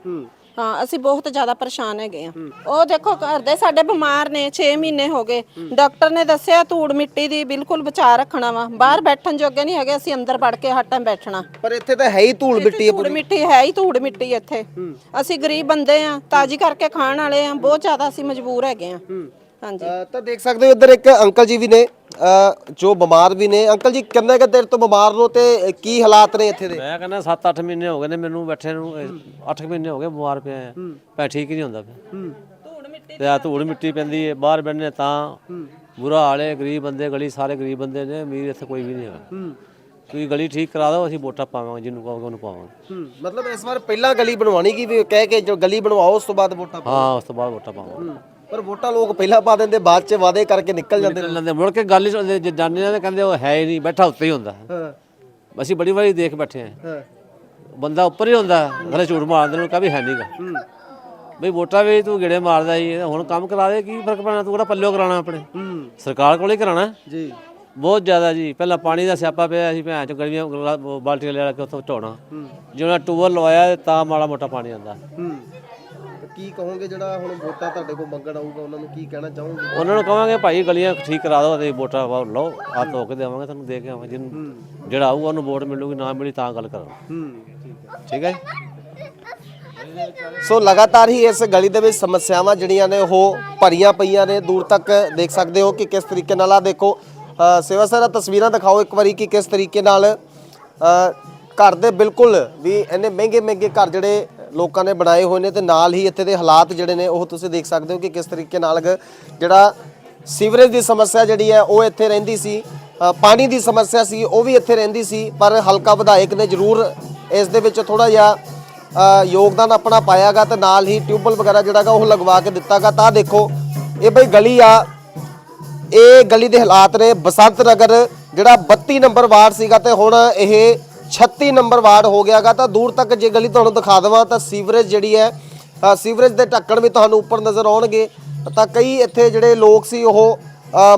ਹਾਂ। ਅਸੀਂ ਬਹੁਤ ਜ਼ਿਆਦਾ ਪਰੇਸ਼ਾਨ ਹੈਗੇ ਆ ਉਹ ਦੇਖੋ ਘਰ ਦੇ ਸਾਡੇ ਬਿਮਾਰ ਨੇ 6 ਮਹੀਨੇ ਹੋ ਗਏ। ਡਾਕਟਰ ਨੇ ਦੱਸਿਆ ਧੂੜ ਮਿੱਟੀ ਦੀ ਬਿਲਕੁਲ ਬਚਾ ਰੱਖਣਾ ਵਾ। ਬਾਹਰ ਬੈਠਣ ਜੋਗੇ ਨਹੀਂ ਹੈਗੇ ਅਸੀਂ ਅੰਦਰ ਵੜ ਕੇ ਹਰ ਟਾਈਮ ਬੈਠਣਾ। ਪਰ ਇੱਥੇ ਤਾਂ ਹੈ ਹੀ ਧੂਲ ਮਿੱਟੀ ਹੈ ਧੂੜ ਮਿੱਟੀ ਹੈ ਹੀ ਧੂੜ ਮਿੱਟੀ ਇੱਥੇ। ਅਸੀਂ ਗਰੀਬ ਬੰਦੇ ਆ ਤਾਜੀ ਕਰਕੇ ਖਾਣ ਵਾਲੇ ਆ ਬਹੁਤ ਜ਼ਿਆਦਾ ਅਸੀਂ ਮਜਬੂਰ ਹੈਗੇ ਆ ਹਾਂਜੀ। ਤਾਂ ਦੇਖ ਸਕਦੇ ਹੋ ਇੱਧਰ ਇੱਕ ਅੰਕਲ ਜੀ ਵੀ ਨੇ। ਜੋ ਬਿਮਾਰ ਵੀ ਨੇ। ਅੰਕਲ ਜੀ ਕਿੰਨੇ ਕੁ ਤੋਂ ਬਿਮਾਰ ਹੋ ਤੇ ਕੀ ਹਾਲਾਤ ਨੇ ਇੱਥੇ ਦੇ? ਮੈਂ ਕਹਿੰਦਾ 7-8 ਮਹੀਨੇ ਹੋ ਗਏ ਨੇ ਮੈਨੂੰ ਬੈਠੇ ਨੂੰ 8 ਮਹੀਨੇ ਹੋ ਗਏ ਬਿਮਾਰ ਪਿਆ ਆ। ਮੈਂ ਠੀਕ ਨਹੀਂ ਹੁੰਦਾ ਪਿਆ। ਤੇ ਆ ਧੂੜ ਮਿੱਟੀ ਪੈਂਦੀ ਹੈ ਬਾਹਰ ਬੈਠਨੇ ਤਾਂ ਬੁਰਾ ਹਾਲ ਗਰੀਬ ਬੰਦੇ ਗਲੀ ਸਾਰੇ ਗਰੀਬ ਬੰਦੇ ਨੇ ਅਮੀਰ ਇੱਥੇ ਕੋਈ ਵੀ ਨਹੀਂ ਹੈਗਾ। ਤੁਸੀਂ ਗਲੀ ਠੀਕ ਕਰਾ ਦਿਓ ਅਸੀਂ ਵੋਟਾਂ ਪਾਵਾਂਗੇ ਜਿਹਨੂੰ ਕਹੋਗੇ ਉਹਨੂੰ ਪਾਵਾਂਗੇ। ਮਤਲਬ ਇਸ ਵਾਰ ਪਹਿਲਾਂ ਗਲੀ ਬਣਵਾਣੀ ਕੀ ਵੀ ਕਹਿ ਕੇ ਜੋ ਗਲੀ ਬਣਵਾਓ ਉਸ ਤੋਂ ਬਾਅਦ ਵੋਟਾਂ ਹਾਂ ਉਸ ਤੋਂ ਬਾਅਦ ਵੋਟਾਂ ਪਾਵਾਂਗੇ। ਪਰ ਵੋਟਾਂ ਲੋਕ ਪਹਿਲਾਂ ਪਾ ਦਿੰਦੇ ਬਾਅਦ ਚ ਵਾਅਦੇ ਕਰਕੇ ਨਿਕਲ ਜਾਂਦੇ ਨੇ। ਲੈਂਦੇ ਮੁੜ ਕੇ ਗੱਲ ਹੀ ਸੁਣਦੇ ਜੇ ਜਾਂਦੇ ਨੇ ਕਹਿੰਦੇ ਉਹ ਹੈ ਹੀ ਨਹੀਂ ਬੈਠਾ ਉੱਤੇ ਹੀ ਹੁੰਦਾ। ਹਾਂ। ਅਸੀਂ ਬੜੀ ਵਾਰੀ ਦੇਖ ਬੈਠੇ ਆ ਹਾਂ। ਬੰਦਾ ਉੱਪਰ ਹੀ ਹੁੰਦਾ ਹਲੇ ਝੂਠ ਮਾਰਦੇ ਨੂੰ ਕਾ ਵੀ ਹੈ ਨਹੀਂਗਾ ਬਈ ਵੋਟਾਂ ਵੀ ਤੂੰ ਗੇੜੇ ਮਾਰਦਾ ਸੀ ਹੁਣ ਕੰਮ ਕਰਾ ਦੇ ਕੀ ਫ਼ਰਕ ਪੈਣਾ ਤੂੰ ਕਿਹੜਾ ਪੱਲਿਓ ਕਰਾਣਾ ਆਪਣੇ? ਸਰਕਾਰ ਕੋਲ ਹੀ ਕਰਾਣਾ ਜੀ। ਬਹੁਤ ਜ਼ਿਆਦਾ ਜੀ ਪਹਿਲਾਂ ਪਾਣੀ ਦਾ ਸਿਆਪਾ ਪਿਆ ਸੀ ਭੈਣ ਚ ਗਲੀਆਂ ਬਾਲਟੀਆਂ ਲੈ ਕੇ ਉੱਥੋਂ ਢੋਣਾ ਜਿਵੇਂ ਟੂਬਲ ਲਵਾਇਆ ਤਾਂ ਮਾੜਾ ਮੋਟਾ ਪਾਣੀ ਆਉਂਦਾ। ਹੂੰ। ਕੀ ਕਹੋਗੇ ਜਿਹੜਾ ਹੁਣ ਵੋਟਾਂ ਤੁਹਾਡੇ ਕੋਲ ਮੰਗਣ ਆਊਗਾ? ਉਹਨਾਂ ਨੂੰ ਕੀ ਕਹਿਣਾ ਚਾਹੋਗੇ? ਉਹਨਾਂ ਨੂੰ ਕਹਾਂਗੇ ਭਾਈ ਗਲੀਆਂ ਠੀਕ ਕਰਾ ਦਿਓ ਤੇ ਵੋਟਾਂ ਵਾ ਲਓ ਆ ਧੋ ਕੇ ਦੇਵਾਂਗੇ ਤੁਹਾਨੂੰ ਦੇ ਕੇ ਆਵਾਂਗੇ। ਜਿਹਨੂੰ ਜਿਹੜਾ ਆਊਗਾ ਉਹਨੂੰ ਵੋਟ ਮਿਲੂਗੀ ਨਾ ਮਿਲੀ ਤਾਂ ਗੱਲ ਕਰਾਂਗੇ। ਹੂੰ ਠੀਕ ਹੈ। ਸੋ ਲਗਾਤਾਰ ਹੀ ਇਸ ਗਲੀ ਦੇ ਵਿੱਚ ਸਮੱਸਿਆਵਾਂ ਜਿਹੜੀਆਂ ਨੇ ਉਹ ਭਰੀਆਂ ਪਈਆਂ ਨੇ। ਦੂਰ ਤੱਕ ਦੇਖ ਸਕਦੇ ਹੋ ਕਿ ਕਿਸ ਤਰੀਕੇ ਨਾਲ ਆ ਦੇਖੋ ਅ, ਸੇਵਾ ਸਰ ਆਹ ਤਸਵੀਰਾਂ ਦਿਖਾਓ ਇੱਕ ਵਾਰੀ ਕਿ ਕਿਸ ਤਰੀਕੇ ਨਾਲ ਅ, ਘਰ ਦੇ ਬਿਲਕੁਲ ਵੀ ਇੰਨੇ ਮਹਿੰਗੇ ਮਹਿੰਗੇ ਘਰ ਜਿਹੜੇ ਲੋਕਾਂ ਨੇ ਬਣਾਏ ਹੋਏ ਨੇ ਤੇ ਨਾਲ ਹੀ ਇੱਥੇ ਦੇ ਹਾਲਾਤ ਜਿਹੜੇ ਨੇ ਉਹ ਤੁਸੀਂ ਦੇਖ ਸਕਦੇ ਹੋ ਕਿ ਕਿਸ ਤਰੀਕੇ ਨਾਲ ਜਿਹੜਾ ਸੀਵਰੇਜ ਦੀ ਸਮੱਸਿਆ ਜਿਹੜੀ ਹੈ ਉਹ ਇੱਥੇ ਰਹਿੰਦੀ ਸੀ ਪਾਣੀ ਦੀ ਸਮੱਸਿਆ ਸੀ, ਉਹ ਵੀ ਇੱਥੇ ਰਹਿੰਦੀ ਸੀ, ਪਰ ਹਲਕਾ ਵਿਧਾਇਕ ਨੇ ਜ਼ਰੂਰ ਇਸ ਦੇ ਵਿੱਚ ਥੋੜਾ ਜਿਹਾ ਯੋਗਦਾਨ ਆਪਣਾ ਪਾਇਆਗਾ ਤੇ ਨਾਲ ਹੀ ਟਿਊਬਲ ਵਗੈਰਾ ਜਿਹੜਾਗਾ ਉਹ ਲਗਵਾ ਕੇ ਦਿੱਤਾਗਾ। ਤਾਂ ਦੇਖੋ, ਇਹ ਬਈ ਗਲੀ ਆ, ਇਹ ਗਲੀ ਦੇ ਹਾਲਾਤ ਨੇ। ਬਸੰਤ ਨਗਰ ਜਿਹੜਾ 32 ਨੰਬਰ ਵਾਰਡ ਸੀਗਾ ਤੇ ਹੁਣ ਇਹ 36 ਨੰਬਰ ਵਾਰਡ ਹੋ ਗਿਆਗਾ, ਤਾਂ ਦੂਰ ਤੱਕ ਜੇ ਗਲੀ ਤੁਹਾਨੂੰ ਦਿਖਾ ਦੇਵਾਂ, ਤਾਂ ਸੀਵਰੇਜ ਜਿਹੜੀ ਹੈ ਸੀਵਰੇਜ ਦੇ ਢੱਕਣ ਵੀ ਤੁਹਾਨੂੰ ਉੱਪਰ ਨਜ਼ਰ ਆਉਣਗੇ। ਤਾਂ ਕਈ ਇੱਥੇ ਜਿਹੜੇ ਲੋਕ ਸੀ, ਉਹ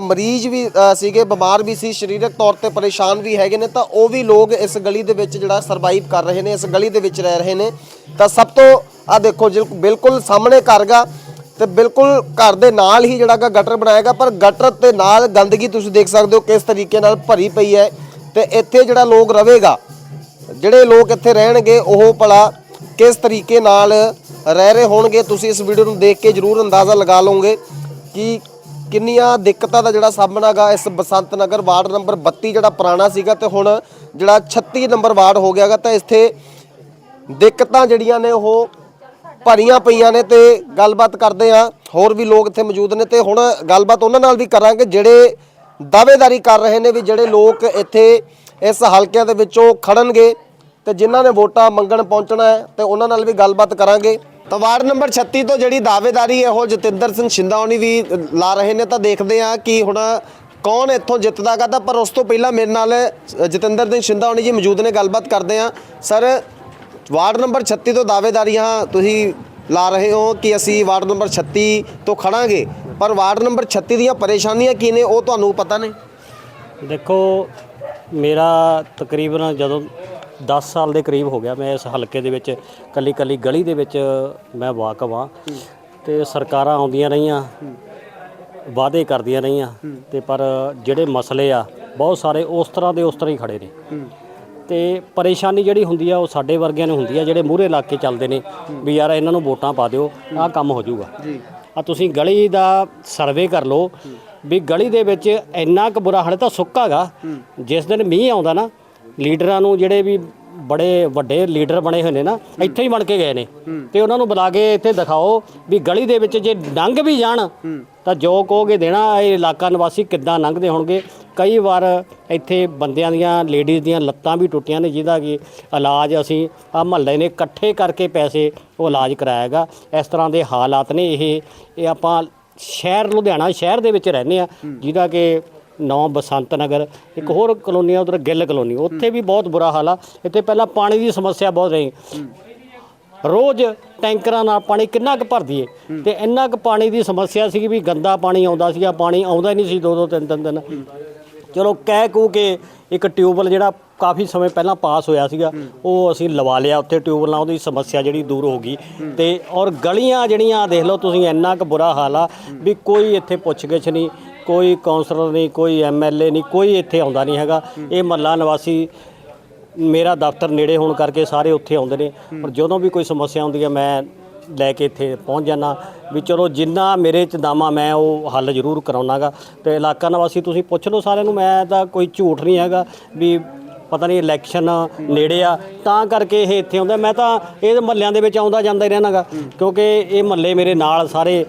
ਮਰੀਜ਼ ਵੀ ਸੀਗੇ, ਬਿਮਾਰ ਵੀ ਸੀ, ਸਰੀਰਕ ਤੌਰ ਤੇ ਪਰੇਸ਼ਾਨ ਵੀ ਹੈਗੇ ਨੇ, ਤਾਂ ਉਹ ਵੀ ਲੋਕ ਇਸ ਗਲੀ ਦੇ ਵਿੱਚ ਜਿਹੜਾ ਸਰਵਾਈਵ ਕਰ ਰਹੇ ਨੇ, ਇਸ ਗਲੀ ਦੇ ਵਿੱਚ ਰਹਿ ਰਹੇ ਨੇ। ਤਾਂ ਸਭ ਤੋਂ ਆ ਦੇਖੋ, ਜਿਲ- ਬਿਲਕੁਲ ਸਾਹਮਣੇ ਘਰਗਾ ਤੇ ਬਿਲਕੁਲ ਘਰ ਦੇ ਨਾਲ ਹੀ ਜਿਹੜਾ ਗਾ ਗਟਰ ਬਣਾਏਗਾ ਪਰ ਗਟਰ ਤੇ ਨਾਲ ਗੰਦਗੀ ਤੁਸੀਂ ਦੇਖ ਸਕਦੇ ਹੋ ਕਿਸ ਤਰੀਕੇ ਨਾਲ ਭਰੀ ਪਈ ਹੈ। ਤੇ ਇੱਥੇ ਜਿਹੜਾ ਲੋਕ ਰਵੇਗਾ ਜਿਹੜੇ ਲੋਕ ਇੱਥੇ ਰਹਿਣਗੇ, ਉਹ ਭਲਾ ਕਿਸ ਤਰੀਕੇ ਨਾਲ ਰਹਿ ਰਹੇ ਹੋਣਗੇ, ਤੁਸੀਂ ਇਸ ਵੀਡੀਓ ਨੂੰ ਦੇਖ ਕੇ ਜਰੂਰ ਅੰਦਾਜ਼ਾ ਲਗਾ ਲਓਗੇ ਕਿ ਕਿੰਨੀਆਂ ਦਿੱਕਤਾਂ ਦਾ ਜਿਹੜਾ ਸਾਹਮਣਾ ਗਾ ਇਸ ਬਸੰਤ ਨਗਰ ਵਾਰਡ ਨੰਬਰ 32 ਜਿਹੜਾ ਪੁਰਾਣਾ ਸੀਗਾ ਤੇ ਹੁਣ ਜਿਹੜਾ 36 ਨੰਬਰ ਵਾਰਡ ਹੋ ਗਿਆਗਾ ਤਾਂ ਇੱਥੇ ਦਿੱਕਤਾਂ ਜਿਹੜੀਆਂ ਨੇ ਉਹ ਭਰੀਆਂ ਪਈਆਂ ਨੇ ਤੇ ਗੱਲਬਾਤ ਕਰਦੇ ਆ ਹੋਰ ਵੀ ਲੋਕ ਇੱਥੇ ਮੌਜੂਦ ਨੇ ਤੇ ਹੁਣ ਗੱਲਬਾਤ ਉਹਨਾਂ ਨਾਲ ਵੀ ਕਰਾਂਗੇ, ਜਿਹੜੇ ਦਾਅਵੇਦਾਰੀ ਕਰ ਰਹੇ ਨੇ ਵੀ ਜਿਹੜੇ ਲੋਕ ਇੱਥੇ ਇਸ ਹਲਕਿਆਂ ਦੇ ਵਿੱਚੋਂ ਖੜਨਗੇ। ਤੇ ਜਿਨ੍ਹਾਂ ਨੇ ਵੋਟਾਂ ਮੰਗਣ ਪਹੁੰਚਣਾ ਹੈ ਤੇ ਉਹਨਾਂ ਨਾਲ ਵੀ ਗੱਲਬਾਤ ਕਰਾਂਗੇ। ਤਾਂ ਵਾਰਡ ਨੰਬਰ 36 ਤੋਂ ਜਿਹੜੀ ਦਾਅਵੇਦਾਰੀ ਹੈ ਉਹ ਜਤਿੰਦਰ ਸਿੰਘ ਸ਼ਿੰਦਾ ਹੋਣੀ ਵੀ ਲਾ ਰਹੇ ਨੇ ਤਾਂ ਦੇਖਦੇ ਆ ਕਿ ਹੁਣ ਕੌਣ ਇੱਥੋਂ ਜਿੱਤਦਾਗਾ। ਤਾਂ ਪਰ ਉਸ ਤੋਂ ਪਹਿਲਾਂ ਮੇਰੇ ਨਾਲ ਜਤਿੰਦਰ ਸਿੰਘ ਸ਼ਿੰਦਾ ਹੋਣੀ ਜੀ ਮੌਜੂਦ ਨੇ ਗੱਲਬਾਤ ਕਰਦੇ ਆ ਸਰ ਵਾਰਡ ਨੰਬਰ 36 ਤੋਂ ਦਾਅਵੇਦਾਰੀਆਂ ਤੁਸੀਂ ਲਾ ਰਹੇ ਹੋ ਕਿ ਅਸੀਂ ਵਾਰਡ ਨੰਬਰ 36 ਤੋਂ ਖੜਾਂਗੇ। ਪਰ ਵਾਰਡ ਨੰਬਰ 36 ਦੀਆਂ ਪਰੇਸ਼ਾਨੀਆਂ ਕੀ ਨੇ ਉਹ ਤੁਹਾਨੂੰ ਪਤਾ ਨੇ? ਦੇਖੋ ਮੇਰਾ ਤਕਰੀਬਨ ਜਦੋਂ 10 ਸਾਲ ਦੇ ਕਰੀਬ ਹੋ ਗਿਆ ਮੈਂ ਇਸ ਹਲਕੇ ਦੇ ਵਿੱਚ ਕੱਲੀ ਕੱਲੀ ਗਲੀ ਦੇ ਵਿੱਚ ਮੈਂ ਵਾਕਫ ਹਾਂ ਤੇ ਸਰਕਾਰਾਂ ਆਉਂਦੀਆਂ ਰਹੀਆਂ ਵਾਅਦੇ ਕਰਦੀਆਂ ਰਹੀਆਂ ਤੇ ਪਰ ਜਿਹੜੇ ਮਸਲੇ ਆ ਬਹੁਤ ਸਾਰੇ ਉਸ ਤਰ੍ਹਾਂ ਦੇ ਉਸ ਤਰ੍ਹਾਂ ਹੀ ਖੜੇ ਨੇ। ਤੇ ਪਰੇਸ਼ਾਨੀ ਜਿਹੜੀ ਹੁੰਦੀ ਆ ਉਹ ਸਾਡੇ ਵਰਗਿਆਂ ਨੂੰ ਹੁੰਦੀ ਆ ਜਿਹੜੇ ਮੂਹਰੇ ਲਾ ਕੇ ਚੱਲਦੇ ਨੇ ਵੀ ਯਾਰ ਇਹਨਾਂ ਨੂੰ ਵੋਟਾਂ ਪਾ ਦਿਓ ਆਹ ਕੰਮ ਹੋ ਜਾਊਗਾ। ਆ ਤੁਸੀਂ ਗਲੀ ਦਾ ਸਰਵੇ ਕਰ ਲਓ ਵੀ ਗਲੀ ਦੇ ਵਿੱਚ ਇੰਨਾ ਕੁ ਬੁਰਾ ਹਾਲ ਤਾਂ ਸੁੱਕਾਗਾ ਜਿਸ ਦਿਨ ਮੀਂਹ ਆਉਂਦਾ ਨਾ ਲੀਡਰਾਂ ਨੂੰ ਜਿਹੜੇ ਵੀ ਬੜੇ ਵੱਡੇ ਲੀਡਰ ਬਣੇ ਹੋਏ ਨੇ ਨਾ, ਇੱਥੇ ਹੀ ਬਣ ਕੇ ਗਏ ਨੇ। ਤੇ ਉਹਨਾਂ ਨੂੰ ਬੁਲਾ ਕੇ ਇੱਥੇ ਦਿਖਾਓ ਵੀ ਗਲੀ ਦੇ ਵਿੱਚ ਜੇ ਲੰਘ ਵੀ ਜਾਣ, ਤਾਂ ਜੋ ਕਹੋਗੇ ਦੇਣਾ ਇਹ ਇਲਾਕਾ ਨਿਵਾਸੀ ਕਿੱਦਾਂ ਲੰਘਦੇ ਹੋਣਗੇ। ਕਈ ਵਾਰ ਇੱਥੇ ਬੰਦਿਆਂ ਦੀਆਂ, ਲੇਡੀਜ਼ ਦੀਆਂ ਲੱਤਾਂ ਵੀ ਟੁੱਟੀਆਂ ਨੇ, ਜਿਹਦਾ ਕਿ ਇਲਾਜ ਅਸੀਂ ਆ ਮਹੱਲੇ ਨੇ ਇਕੱਠੇ ਕਰਕੇ ਪੈਸੇ ਉਹ ਇਲਾਜ ਕਰਾਇਆਗਾ। ਇਸ ਤਰ੍ਹਾਂ ਦੇ ਹਾਲਾਤ ਨੇ ਇਹ। ਇਹ ਆਪਾਂ ਸ਼ਹਿਰ, ਲੁਧਿਆਣਾ ਸ਼ਹਿਰ ਦੇ ਵਿੱਚ ਰਹਿੰਦੇ ਆ ਜਿਹਦਾ ਕਿ ਨੌ ਬਸੰਤ ਨਗਰ, ਇੱਕ ਹੋਰ ਕਲੋਨੀ ਆ, ਉਧਰ ਗਿੱਲ ਕਲੋਨੀ। ਉੱਥੇ ਵੀ ਬਹੁਤ ਬੁਰਾ ਹਾਲ ਆ। ਇੱਥੇ ਪਹਿਲਾਂ ਪਾਣੀ ਦੀ ਸਮੱਸਿਆ ਬਹੁਤ ਰਹੀ। ਰੋਜ਼ ਟੈਂਕਰਾਂ ਨਾਲ ਪਾਣੀ ਕਿੰਨਾ ਕੁ ਭਰਦੀ ਏ ਤੇ ਇੰਨਾ ਕੁ ਪਾਣੀ ਦੀ ਸਮੱਸਿਆ ਸੀ ਵੀ ਗੰਦਾ ਪਾਣੀ ਆਉਂਦਾ ਸੀਗਾ ਪਾਣੀ ਆਉਂਦਾ ਹੀ ਨਹੀਂ ਸੀ ਦੋ ਦੋ, ਤਿੰਨ ਤਿੰਨ ਦਿਨ। ਚਲੋ ਕਹਿ ਕੂ ਕੇ ਇੱਕ ਟਿਊਬਵੈਲ ਜਿਹੜਾ ਕਾਫੀ ਸਮੇਂ ਪਹਿਲਾਂ ਪਾਸ ਹੋਇਆ ਸੀਗਾ, ਉਹ ਅਸੀਂ ਲਵਾ ਲਿਆ ਉੱਥੇ ਟਿਊਬਵੈਲ ਨਾਲ ਉਹਦੀ ਸਮੱਸਿਆ ਜਿਹੜੀ ਦੂਰ ਹੋ ਗਈ। ਤੇ ਔਰ ਗਲੀਆਂ ਜਿਹੜੀਆਂ ਦੇਖ ਲਓ ਤੁਸੀਂ, ਇੰਨਾ ਕੁ ਬੁਰਾ ਹਾਲ ਆ ਵੀ ਕੋਈ ਇੱਥੇ ਪੁੱਛਗਿੱਛ ਨਹੀਂ। ਕੋਈ ਕਾਉਂਸਲਰ ਨਹੀਂ, ਕੋਈ ਐਮਐਲਏ ਨਹੀਂ, ਕੋਈ ਇੱਥੇ ਆਉਂਦਾ ਨਹੀਂ ਹੈਗਾ। ਇਹ ਮਹੱਲਾ ਨਿਵਾਸੀ ਮੇਰਾ ਦਫ਼ਤਰ ਨੇੜੇ ਹੋਣ ਕਰਕੇ ਸਾਰੇ ਉੱਥੇ ਆਉਂਦੇ ਨੇ। ਪਰ ਜਦੋਂ ਵੀ ਕੋਈ ਸਮੱਸਿਆ ਹੁੰਦੀ ਹੈ, ਮੈਂ ਲੈ ਕੇ ਇੱਥੇ ਪਹੁੰਚ ਜਾਣਾ ਵੀ ਚਲੋ ਜਿੰਨਾ ਮੇਰੇ ਚ ਦਾਮਾ ਮੈਂ ਉਹ ਹੱਲ ਜ਼ਰੂਰ ਕਰਾਉਣਾਗਾ। ਤੇ ਇਲਾਕਾ ਨਿਵਾਸੀ ਤੁਸੀਂ ਪੁੱਛ ਲਓ ਸਾਰਿਆਂ ਨੂੰ, ਮੈਂ ਤਾਂ ਕੋਈ ਝੂਠ ਨਹੀਂ ਹੈਗਾ ਵੀ ਪਤਾ ਨਹੀਂ ਇਲੈਕਸ਼ਨ ਨੇੜੇ ਆ। ਤਾਂ ਕਰਕੇ ਇਹ ਇੱਥੇ ਆਉਂਦਾ। ਮੈਂ ਤਾਂ ਇਹ ਮਹੱਲਿਆਂ ਦੇ ਵਿੱਚ ਆਉਂਦਾ ਜਾਂਦਾ ਹੀ ਰਹਿਣਾਗਾ ਕਿਉਂਕਿ ਇਹ ਮਹੱਲੇ ਮੇਰੇ ਨਾਲ ਸਾਰੇ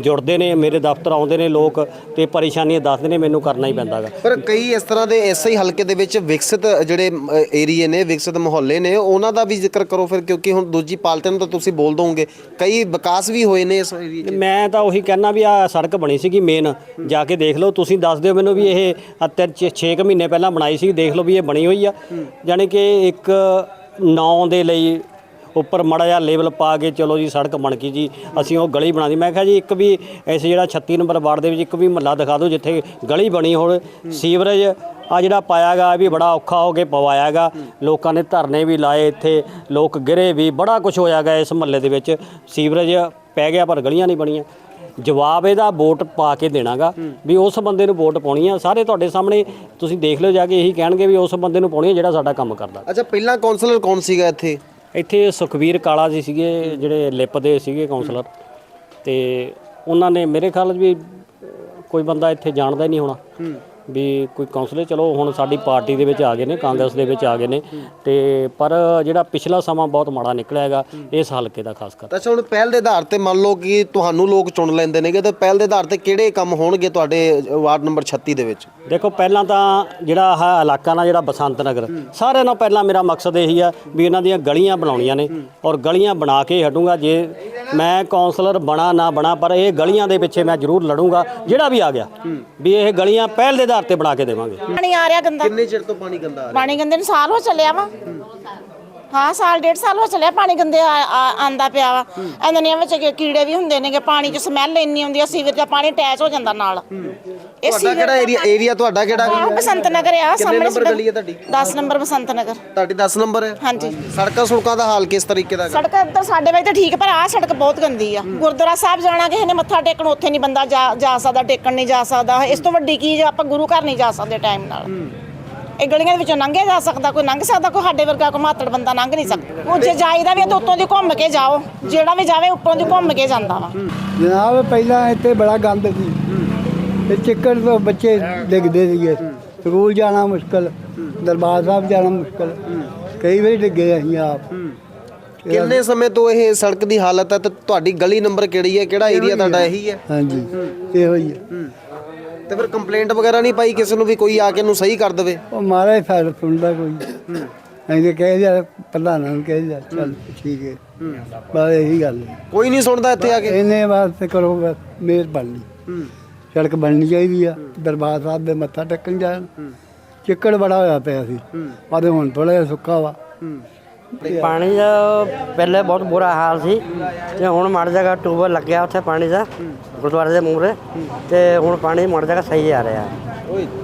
ਜੁੜਦੇ ਨੇ ਮੇਰੇ ਦਫ਼ਤਰ ਆਉਂਦੇ ਨੇ ਲੋਕ ਤੇ ਪਰੇਸ਼ਾਨੀਆਂ ਦੱਸਦੇ ਨੇ ਮੈਨੂੰ ਕਰਨਾ ਹੀ ਪੈਂਦਾਗਾ ਪਰ ਕਈ ਇਸ ਤਰ੍ਹਾਂ ਦੇ ਐਸੇ ਹੀ ਹਲਕੇ ਦੇ ਵਿੱਚ ਵਿਕਸਿਤ ਜਿਹੜੇ ਏਰੀਏ ਨੇ ਵਿਕਸਿਤ ਮੁਹੱਲੇ ਨੇ ਉਹਨਾਂ ਦਾ ਵੀ ਜ਼ਿਕਰ ਕਰੋ ਫਿਰ ਕਿਉਂਕਿ ਹੁਣ ਦੂਜੀ ਪਾਲਤੇ ਨੂੰ ਤਾਂ ਤੁਸੀਂ ਬੋਲ ਦੋਗੇ। ਕਈ ਵਿਕਾਸ ਵੀ ਹੋਏ ਨੇ ਇਸ ਏਰੀਏ 'ਚ ਮੈਂ ਤਾਂ ਉਹੀ ਕਹਿਣਾ ਵੀ ਆ ਸੜਕ ਬਣੀ ਸੀਗੀ ਮੇਨ ਜਾ ਕੇ ਦੇਖ ਲਓ ਤੁਸੀਂ ਦੱਸ ਦਿਓ ਮੈਨੂੰ ਵੀ ਇਹ 6 ਮਹੀਨੇ ਪਹਿਲਾਂ ਬਣਾਈ ਸੀ ਦੇਖ ਲਓ ਵੀ ਇਹ ਬਣੀ ਹੋਈ ਆ। ਯਾਨੀ ਕਿ ਇੱਕ ਨੌ ਦੇ ਲਈ ਉੱਪਰ ਮੜਾ ਜਿਹਾ ਲੈਵਲ ਪਾ ਕੇ ਚਲੋ ਜੀ ਸੜਕ ਬਣ ਗਈ ਜੀ, ਅਸੀਂ ਉਹ ਗਲੀ ਬਣਾ ਦੀ ਮੈਂ ਕਿਹਾ ਜੀ ਇੱਕ ਵੀ ਇਸ ਜਿਹੜਾ 36 ਨੰਬਰ ਵਾਰਡ ਦੇ ਵਿੱਚ ਇੱਕ ਵੀ ਮਹੱਲਾ ਦਿਖਾ ਦਿਓ ਜਿੱਥੇ ਗਲੀ ਬਣੀ ਹੋਣ ਸੀਵਰੇਜ ਆ ਜਿਹੜਾ ਪਾਇਆਗਾ ਇਹ ਵੀ ਬੜਾ ਔਖਾ ਹੋ ਕੇ ਪਵਾਇਆਗਾ ਲੋਕਾਂ ਨੇ ਧਰਨੇ ਵੀ ਲਾਏ ਇੱਥੇ, ਲੋਕ ਗਿਰੇ ਵੀ, ਬੜਾ ਕੁਝ ਹੋਇਆਗਾ ਇਸ ਮਹੱਲੇ ਦੇ ਵਿੱਚ। ਸੀਵਰੇਜ ਪੈ ਗਿਆ ਪਰ ਗਲੀਆਂ ਨਹੀਂ ਬਣੀਆਂ। ਜਵਾਬ ਇਹਦਾ ਵੋਟ ਪਾ ਕੇ ਦੇਣਾਗਾ ਵੀ ਉਸ ਬੰਦੇ ਨੂੰ ਵੋਟ ਪਾਉਣੀ ਆ। ਸਾਰੇ ਤੁਹਾਡੇ ਸਾਹਮਣੇ ਤੁਸੀਂ ਦੇਖ ਲਿਓ ਜਾ ਕੇ ਇਹੀ ਕਹਿਣਗੇ ਵੀ ਉਸ ਬੰਦੇ ਨੂੰ ਪਾਉਣੀ ਆ ਜਿਹੜਾ ਸਾਡਾ ਕੰਮ ਕਰਦਾ। ਅੱਛਾ, ਪਹਿਲਾਂ ਕਾਉਂਸਲਰ ਕੌਣ ਸੀਗਾ ਇੱਥੇ? ਇੱਥੇ ਸੁਖਵੀਰ ਕਾਲਾ ਜੀ ਸੀਗੇ, ਜਿਹੜੇ ਲਿਪ ਦੇ ਸੀਗੇ ਕਾਉਂਸਲਰ ਤੇ ਉਹਨਾਂ ਨੇ ਮੇਰੇ ਖਿਆਲ 'ਚ ਵੀ ਕੋਈ ਬੰਦਾ ਇੱਥੇ ਜਾਣਦਾ ਹੀ ਨਹੀਂ ਹੋਣਾ। ਵੀ ਕੋਈ ਕਾਉਂਸਲਰ ਚਲੋ ਹੁਣ ਸਾਡੀ ਪਾਰਟੀ ਦੇ ਵਿੱਚ ਆ ਗਏ ਨੇ ਕਾਂਗਰਸ ਦੇ ਵਿੱਚ ਆ ਗਏ ਨੇ ਤੇ ਪਰ ਜਿਹੜਾ ਪਿਛਲਾ ਸਮਾਂ ਬਹੁਤ ਮਾੜਾ ਨਿਕਲਿਆ ਹੈਗਾ ਇਸ ਹਲਕੇ ਦਾ ਖਾਸ ਕਰ। ਅੱਛਾ ਹੁਣ ਪਹਿਲ ਦੇ ਆਧਾਰ ਤੇ ਮੰਨ ਲਓ ਕਿ ਤੁਹਾਨੂੰ ਲੋਕ ਚੁਣ ਲੈਂਦੇ ਨੇਗੇ ਤਾਂ ਪਹਿਲ ਦੇ ਆਧਾਰ ਤੇ ਕਿਹੜੇ ਕੰਮ ਹੋਣਗੇ ਤੁਹਾਡੇ ਵਾਰਡ ਨੰਬਰ 36 ਦੇ ਵਿੱਚ? ਦੇਖੋ ਪਹਿਲਾਂ ਤਾਂ ਜਿਹੜਾ ਆਹ ਇਲਾਕਾ ਨਾ ਜਿਹੜਾ ਬਸੰਤ ਨਗਰ ਸਾਰਿਆਂ ਨਾਲੋਂ ਪਹਿਲਾਂ ਮੇਰਾ ਮਕਸਦ ਇਹੀ ਆ ਵੀ ਇਹਨਾਂ ਦੀਆਂ ਗਲੀਆਂ ਬਣਾਉਣੀਆਂ ਨੇ ਔਰ ਗਲੀਆਂ ਬਣਾ ਕੇ ਹਟੂੰਗਾ ਜੇ ਮੈਂ ਕਾਉਂਸਲਰ ਬਣਾ ਨਾ ਬਣਾ ਪਰ ਇਹ ਗਲੀਆਂ ਦੇ ਪਿੱਛੇ ਮੈਂ ਜ਼ਰੂਰ ਲੜੂੰਗਾ ਜਿਹੜਾ ਵੀ ਆ ਗਿਆ। ਵੀ ਇਹ ਗਲੀਆਂ ਪਹਿਲ ਦੇ ਆਧਾਰ ਤੇ ਬਣਾ ਕੇ ਦੇਵਾਂਗੇ। ਪਾਣੀ ਆ ਰਿਹਾ ਗੰਦਾ। ਕਿੰਨੇ ਚਿਰ ਤੋਂ ਪਾਣੀ ਗੰਦਾ ਆ ਰਿਹਾ? ਪਾਣੀ ਗੰਦੇ ਨੂੰ ਸਾਲ ਹੋ ਚੱਲਿਆ ਵਾ। ਹਾਂ ਸਾਲ ਡੇਢ ਸਾਲ ਹੋ ਚੱਲਿਆ ਪਾਣੀ ਗੰਦੇ ਆਂਦਾ ਪਿਆ ਵਾ। ਇਹਨਾਂ ਨੇ ਵਿੱਚ ਕੀ- ਕੀੜੇ ਵੀ ਹੁੰਦੇ ਨੇਗੇ ਪਾਣੀ 'ਚ ਸਮੈਲ ਇੰਨੀ ਆਉਂਦੀ ਆ ਸੀਵਰ ਦਾ ਪਾਣੀ ਅਟੈਚ ਹੋ ਜਾਂਦਾ ਨਾਲ। ਇਹ ਤੁਹਾਡਾ ਕਿਹੜਾ ਏਰੀਆ ਏਰੀਆ ਤੁਹਾਡਾ ਕਿਹੜਾ ਆਹ ਬਸੰਤ ਨਗਰ ਆ ਸਾਹਮਣੇ ਨੰਬਰ ਗਲੀ ਹੈ ਤੁਹਾਡੀ? 10 ਨੰਬਰ ਬਸੰਤ ਨਗਰ। ਤੁਹਾਡੀ 10 ਨੰਬਰ ਹੈ? ਹਾਂਜੀ। ਸੜਕਾਂ ਸੁੜਕਾਂ ਦਾ ਹਾਲ ਕਿਸ ਤਰੀਕੇ ਦਾ ਹੈਗਾ? ਸੜਕ ਤਾਂ ਸਾਡੇ ਵਿੱਚ ਤਾਂ ਠੀਕ ਪਰ ਆਹ ਸੜਕ ਬਹੁਤ ਗੰਦੀ ਆ। ਗੁਰਦੁਆਰਾ ਸਾਹਿਬ ਜਾਣਾ ਕਿਸੇ ਨੇ ਮੱਥਾ ਟੇਕਣ ਉੱਥੇ ਨਹੀਂ ਬੰਦਾ ਜਾ ਜਾ ਸਕਦਾ ਟੇਕਣ ਨਹੀਂ ਜਾ ਸਕਦਾ। ਇਸ ਤੋਂ ਵੱਡੀ ਕੀ ਆਪਾਂ ਗੁਰੂ ਘਰ ਨਹੀਂ ਜਾ ਸਕਦੇ ਟਾਈਮ ਨਾਲ। ਇਹ ਗਲੀਆਂ ਦੇ ਵਿੱਚੋਂ ਲੰਘਿਆ ਜਾ ਸਕਦਾ ਕੋਈ ਲੰਘ ਸਕਦਾ ਕੋਈ ਸਾਡੇ ਵਰਗਾ ਕੋਈ ਮਾਤੜ ਬੰਦਾ ਲੰਘ ਨਹੀਂ ਸਕਦਾ। ਉਹ ਜੇ ਜਾਈਦਾ ਵੀ ਤਾਂ ਉੱਤੋਂ ਦੀ ਘੁੰਮ ਕੇ ਜਾਓ ਜਿਹੜਾ ਵੀ ਜਾਵੇ ਉੱਪਰੋਂ ਦੀ ਘੁੰਮ ਕੇ ਜਾਂਦਾ ਵਾ। ਜਨਾਬ ਪਹਿਲਾਂ ਇੱਥੇ ਬੜਾ ਗੰਦ ਸੀ। ਤੇ ਚਿੱਕੜ ਤੋਂ ਬੱਚੇ ਡਿੱਗਦੇ ਸੀਗੇ। ਸਕੂਲ ਜਾਣਾ ਮੁਸ਼ਕਲ ਦਰਬਾਰ ਸਾਹਿਬ ਜਾਣਾ ਮੁਸ਼ਕਲ। ਕਈ ਵਾਰੀ ਡਿੱਗੇ ਅਸੀਂ ਆਪ। ਕਿੰਨੇ ਸਮੇਂ ਤੋਂ ਇਹ ਸੜਕ ਦੀ ਹਾਲਤ ਹੈ ਤੇ ਤੁਹਾਡੀ ਗਲੀ ਨੰਬਰ ਕਿਹੜੀ ਹੈ? ਕਿਹੜਾ ਏਰੀਆ ਤੁਹਾਡਾ ਇਹੀ ਹੈ? ਹਾਂਜੀ ਇਹੋ ਹੀ ਹੈ। ਤੇ ਫਿਰ ਕੰਪਲੇਂਟ ਵਗੈਰਾ ਨਹੀਂ ਪਾਈ ਕਿਸੇ ਨੂੰ ਵੀ ਕੋਈ ਆ ਕੇ ਇਹਨੂੰ ਸਹੀ ਕਰ ਦੇਵੇ? ਉਹ ਮਾਰਾ ਫੈਲ ਸੁਣਦਾ ਕੋਈ। ਤੇ ਕਹਿ ਦਿਆ ਪ੍ਰਧਾਨਾਂ ਨੂੰ ਕਹਿ ਦਿਆ ਚੱਲ ਠੀਕ ਹੈ। ਬਸ ਇਹੀ ਗੱਲ ਹੈ। ਕੋਈ ਨਹੀਂ ਸੁਣਦਾ ਇੱਥੇ ਆ ਕੇ? ਇਹਨੇ ਵਾਸਤੇ ਕਰੋ ਬਸ ਮਿਹਰਬਾਨੀ। ਸੜਕ ਬਣਨੀ ਚਾਹੀਦੀ ਆ ਦਰਬਾਰ ਸਾਹਿਬ ਦੇ ਮੱਥਾ ਟੇਕਣ ਜਾਣ। ਚਿੱਕੜ ਬੜਾ ਹੋਇਆ ਪਿਆ ਸੀ। ਪਰ ਹੁਣ ਥੋੜਾ ਜਿਹਾ ਸੁੱਕਾ ਵਾ। ਪਾਣੀ ਦਾ ਪਹਿਲੇ ਬਹੁਤ ਬੁਰਾ ਹਾਲ ਸੀ ਤੇ ਹੁਣ ਮੜ ਜਗ੍ਹਾ ਟੂਬਲ ਲੱਗਿਆ ਉੱਥੇ ਪਾਣੀ ਦਾ, ਗੁਰਦੁਆਰੇ ਦੇ ਮੂਹਰੇ ਤੇ ਹੁਣ ਪਾਣੀ ਮੜ ਜਗ੍ਹਾ ਸਹੀ ਆ ਰਿਹਾ।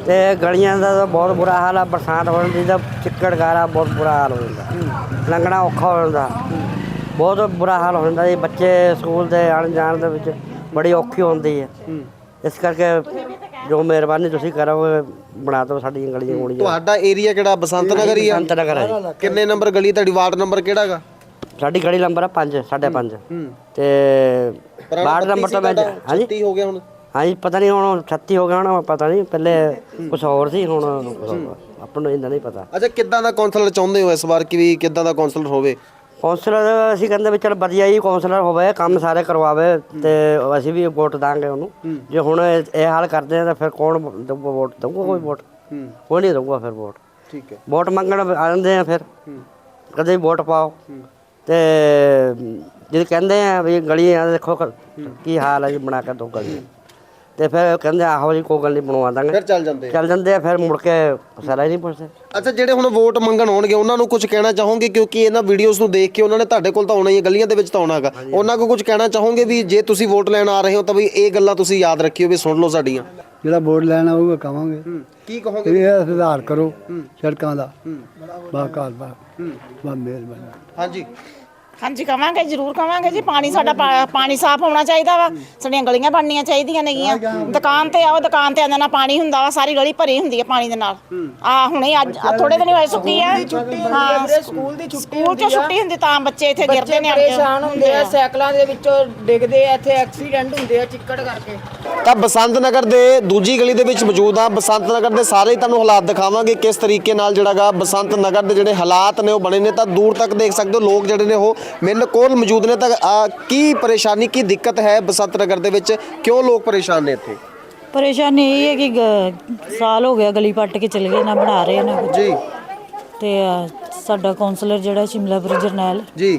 ਤੇ ਗਲੀਆਂ ਦਾ ਤਾਂ ਬਹੁਤ ਬੁਰਾ ਹਾਲ ਆ, ਬਰਸਾਤ ਹੋਣ ਦੀ ਤਾਂ ਚਿੱਕੜ ਗਾਰਾ ਬਹੁਤ ਬੁਰਾ ਹਾਲ ਹੋ ਜਾਂਦਾ। ਲੰਘਣਾ ਔਖਾ ਹੋ ਜਾਂਦਾ। ਬਹੁਤ ਬੁਰਾ ਹਾਲ ਹੋ ਜਾਂਦਾ ਜੀ, ਬੱਚੇ ਸਕੂਲ ਦੇ ਆਉਣ ਜਾਣ ਦੇ ਵਿੱਚ ਬੜੀ ਔਖੀ ਹੁੰਦੀ ਹੈ। ਇਸ ਕਰਕੇ ਜੋ ਮਿਹਰਬਾਨੀ ਤੁਸੀਂ ਕਰੋਗੇ ਬਣਾ ਦਿਓ ਸਾਡੀਆਂ ਗਲੀਆਂ ਗੋਲੀਆਂ। ਤੁਹਾਡਾ ਏਰੀਆ ਕਿਹੜਾ? ਬਸੰਤ ਨਗਰ ਹੀ ਹੈ ਸੰਤ ਨਗਰ ਹੈ ਜੀ। ਕਿੰਨੇ ਨੰਬਰ ਗਲੀ? ਤੁਹਾਡੀ ਵਾਰਡ ਨੰਬਰ ਕਿਹੜਾ ਹੈਗਾ ਸਾਡੀ ਗਲੀ ਨੰਬਰ ਹੈ 5 5.5 ਤੇ ਵਾਰਡ ਨੰਬਰ ਤਾਂ ਮੈਂ ਹਾਂਜੀ। 36 ਹੋ ਗਿਆ ਹੁਣ। ਹਾਂਜੀ ਪਤਾ ਨਹੀਂ ਹੁਣ 36 ਹੋ ਗਿਆ ਹੋਣਾ ਪਤਾ ਨਹੀਂ ਪਹਿਲੇ ਕੁਝ ਹੋਰ ਸੀ ਹੁਣ ਕੁਛ ਹੋਰ। ਆਪਾਂ ਨੂੰ ਇੰਨਾ ਨਹੀਂ ਪਤਾ। ਅੱਛਾ ਕਿੱਦਾਂ ਦਾ ਕਾਉਂਸਲਰ ਚਾਹੁੰਦੇ ਹੋ ਇਸ ਵਾਰ ਕਿ ਵੀ ਕਿੱਦਾਂ ਦਾ ਕਾਉਂਸਲਰ ਹੋਵੇ? ਕਾਉਂਸਲਰ ਅਸੀਂ ਕਹਿੰਦੇ ਵੀ ਚਲ ਵਧੀਆ ਹੀ ਕਾਉਂਸਲਰ ਹੋਵੇ ਕੰਮ ਸਾਰੇ ਕਰਵਾਵੇ ਤੇ ਅਸੀਂ ਵੀ ਵੋਟ ਦਾਂਗੇ ਉਹਨੂੰ। ਜੇ ਹੁਣ ਇਹ ਇਹ ਹਾਲ ਕਰਦੇ ਆ ਤਾਂ ਫਿਰ ਕੌਣ ਦਊਗਾ ਵੋਟ? ਦਊਗਾ ਕੋਈ ਵੋਟ? ਕੋਈ ਨਹੀਂ ਦਊਗਾ ਫਿਰ ਵੋਟ। ਠੀਕ ਹੈ। ਵੋਟ ਮੰਗਣ ਆ ਜਾਂਦੇ ਆ ਫਿਰ। ਕਦੇ ਵੀ ਵੋਟ ਪਾਓ। ਤੇ ਜੇ ਕਹਿੰਦੇ ਆ ਵੀ ਗਲੀਆਂ ਦੇਖੋ ਕ- ਕੀ ਹਾਲ ਹੈ ਜੀ ਬਣਾ ਕੇ ਦੋ ਗਲੀ ਤੇ ਫਿਰ ਕਹਿੰਦੇ ਆਹੋ ਜੀ ਕੋਈ ਗੱਲ ਨਹੀਂ ਬਣਵਾ ਦਾਂਗੇ। ਫਿਰ ਚੱਲ ਜਾਂਦੇ। ਆ। ਚੱਲ ਜਾਂਦੇ ਆ ਫਿਰ ਮੁੜ ਕੇ ਸਾਰਾ ਹੀ ਨਹੀਂ ਪੁੱਛਦੇ ਅੱਛਾ ਜਿਹੜੇ ਹੁਣ ਵੋਟ ਮੰਗਣ ਆਉਣਗੇ ਉਹਨਾਂ ਨੂੰ ਕੁਝ ਕਹਿਣਾ ਚਾਹੋਗੇ? ਕਿਉਂਕਿ ਇਹਨਾਂ ਵੀਡੀਓਜ਼ ਨੂੰ ਦੇਖ ਕੇ ਉਹਨਾਂ ਨੇ ਤੁਹਾਡੇ ਕੋਲ ਤਾਂ ਆਉਣਾ ਹੀ ਹੈ ਗਲੀਆਂ ਦੇ ਵਿੱਚ ਤਾਂ ਆਉਣਾ ਹੈਗਾ। ਉਹਨਾਂ ਕੋਲ ਕੁਝ ਕਹਿਣਾ ਚਾਹੋਗੇ ਵੀ ਜੇ ਤੁਸੀਂ ਵੋਟ ਲੈਣ ਆ ਰਹੇ ਹੋ ਤਾਂ ਵੀ ਇਹ ਗੱਲਾਂ ਤੁਸੀਂ ਯਾਦ ਰੱਖਿਓ ਵੀ ਸੁਣ ਲਓ ਸਾਡੀਆਂ। ਜਿਹੜਾ ਵੋਟ ਲੈਣ ਆਊਗਾ ਕਵਾਂਗੇ। ਕੀ ਕਹੋਗੇ? ਇਹ ਸੁਧਾਰ ਕਰੋ ਸੜਕਾਂ ਦਾ। ਬਾ ਕਾਰ ਬਾ ਬਾ ਮਿਹਰਬਾਨੀ ਹਾਂਜੀ। ਹਾਂਜੀ ਕਵਾਂਗੇ ਜ਼ਰੂਰ ਕਵਾਂਗੇ ਜੀ। ਪਾਣੀ ਸਾਡਾ ਪਾ- ਪਾਣੀ ਸਾਫ਼ ਹੋਣਾ ਚਾਹੀਦਾ ਵਾ। ਸਾਡੀਆਂ ਗਲੀਆਂ ਬਣਨੀਆਂ ਚਾਹੀਦੀਆਂ ਨੇਗੀਆਂ। ਦੁਕਾਨ ਤੇ ਆਓ ਦੁਕਾਨ ਤੇ ਆਂਦਾ ਨਾ ਪਾਣੀ ਹੁੰਦਾ ਵਾ ਸਾਰੀ ਗਲੀ ਭਰੀ ਹੁੰਦੀ ਹੈ ਪਾਣੀ ਦੇ ਨਾਲ। ਆ ਹੁਣੇ ਅੱਜ ਥੋੜੇ ਦਿਨ ਹੋਏ ਸੁੱਕੀ ਆ। ਹਾਂ ਸਕੂਲ ਦੀ ਛੁੱਟੀ ਸਕੂਲ ਚੋਂ ਛੁੱਟੀ ਹੁੰਦੀ ਤਾਂ ਬੱਚੇ ਇੱਥੇ ਗਿਰਦੇ ਨੇ ਪਰੇਸ਼ਾਨ ਹੁੰਦੇ ਆ ਸਾਈਕਲਾਂ ਦੇ ਵਿੱਚੋਂ ਡਿੱਗਦੇ ਆ ਇੱਥੇ ਐਕਸੀਡੈਂਟ ਹੁੰਦੇ ਆ ਚਿੱਕੜ ਕਰਕੇ। ਤਾਂ ਬਸੰਤ ਨਗਰ ਦੇ ਦੂਜੀ ਗਲੀ ਦੇ ਵਿੱਚ ਮੌਜੂਦ ਆ। ਬਸੰਤ ਨਗਰ ਦੇ ਸਾਰੇ ਹੀ ਤੁਹਾਨੂੰ ਹਾਲਾਤ ਦਿਖਾਵਾਂਗੇ ਕਿਸ ਤਰੀਕੇ ਨਾਲ ਜਿਹੜਾਗਾ ਬਸੰਤ ਨਗਰ ਦੇ ਜਿਹੜੇ ਹਾਲਾਤ ਨੇ ਉਹ ਬਣੇ ਨੇ। ਤਾਂ ਦੂਰ ਤੱਕ ਦੇਖ ਸਕਦੇ ਹੋ ਲੋਕ ਜਿਹੜੇ ਨੇ ਉਹ ਮੇਰੇ ਕੋਲ ਮੌਜੂਦ ਨੇ ਤਾਂ ਆ, ਕੀ ਪਰੇਸ਼ਾਨੀ ਕੀ ਦਿੱਕਤ ਹੈ ਬਸੰਤ ਨਗਰ ਦੇ ਵਿੱਚ? ਕਿਉਂ ਲੋਕ ਪਰੇਸ਼ਾਨ ਨੇ ਇੱਥੇ? ਪਰੇਸ਼ਾਨੀ ਇਹ ਹੈ ਕਿ ਗ- ਸਾਲ ਹੋ ਗਿਆ ਗਲੀ ਪੱਟ ਕੇ ਚਲੇ ਗਏ ਨਾ ਬਣਾ ਰਹੇ ਨਾ ਕੁਝ ਜੀ। ਤੇ ਅ, ਸਾਡਾ ਕਾਉਂਸਲਰ ਜਿਹੜਾ ਸ਼ਿਮਲਾਪੁਰ ਜਰਨੈਲ ਜੀ।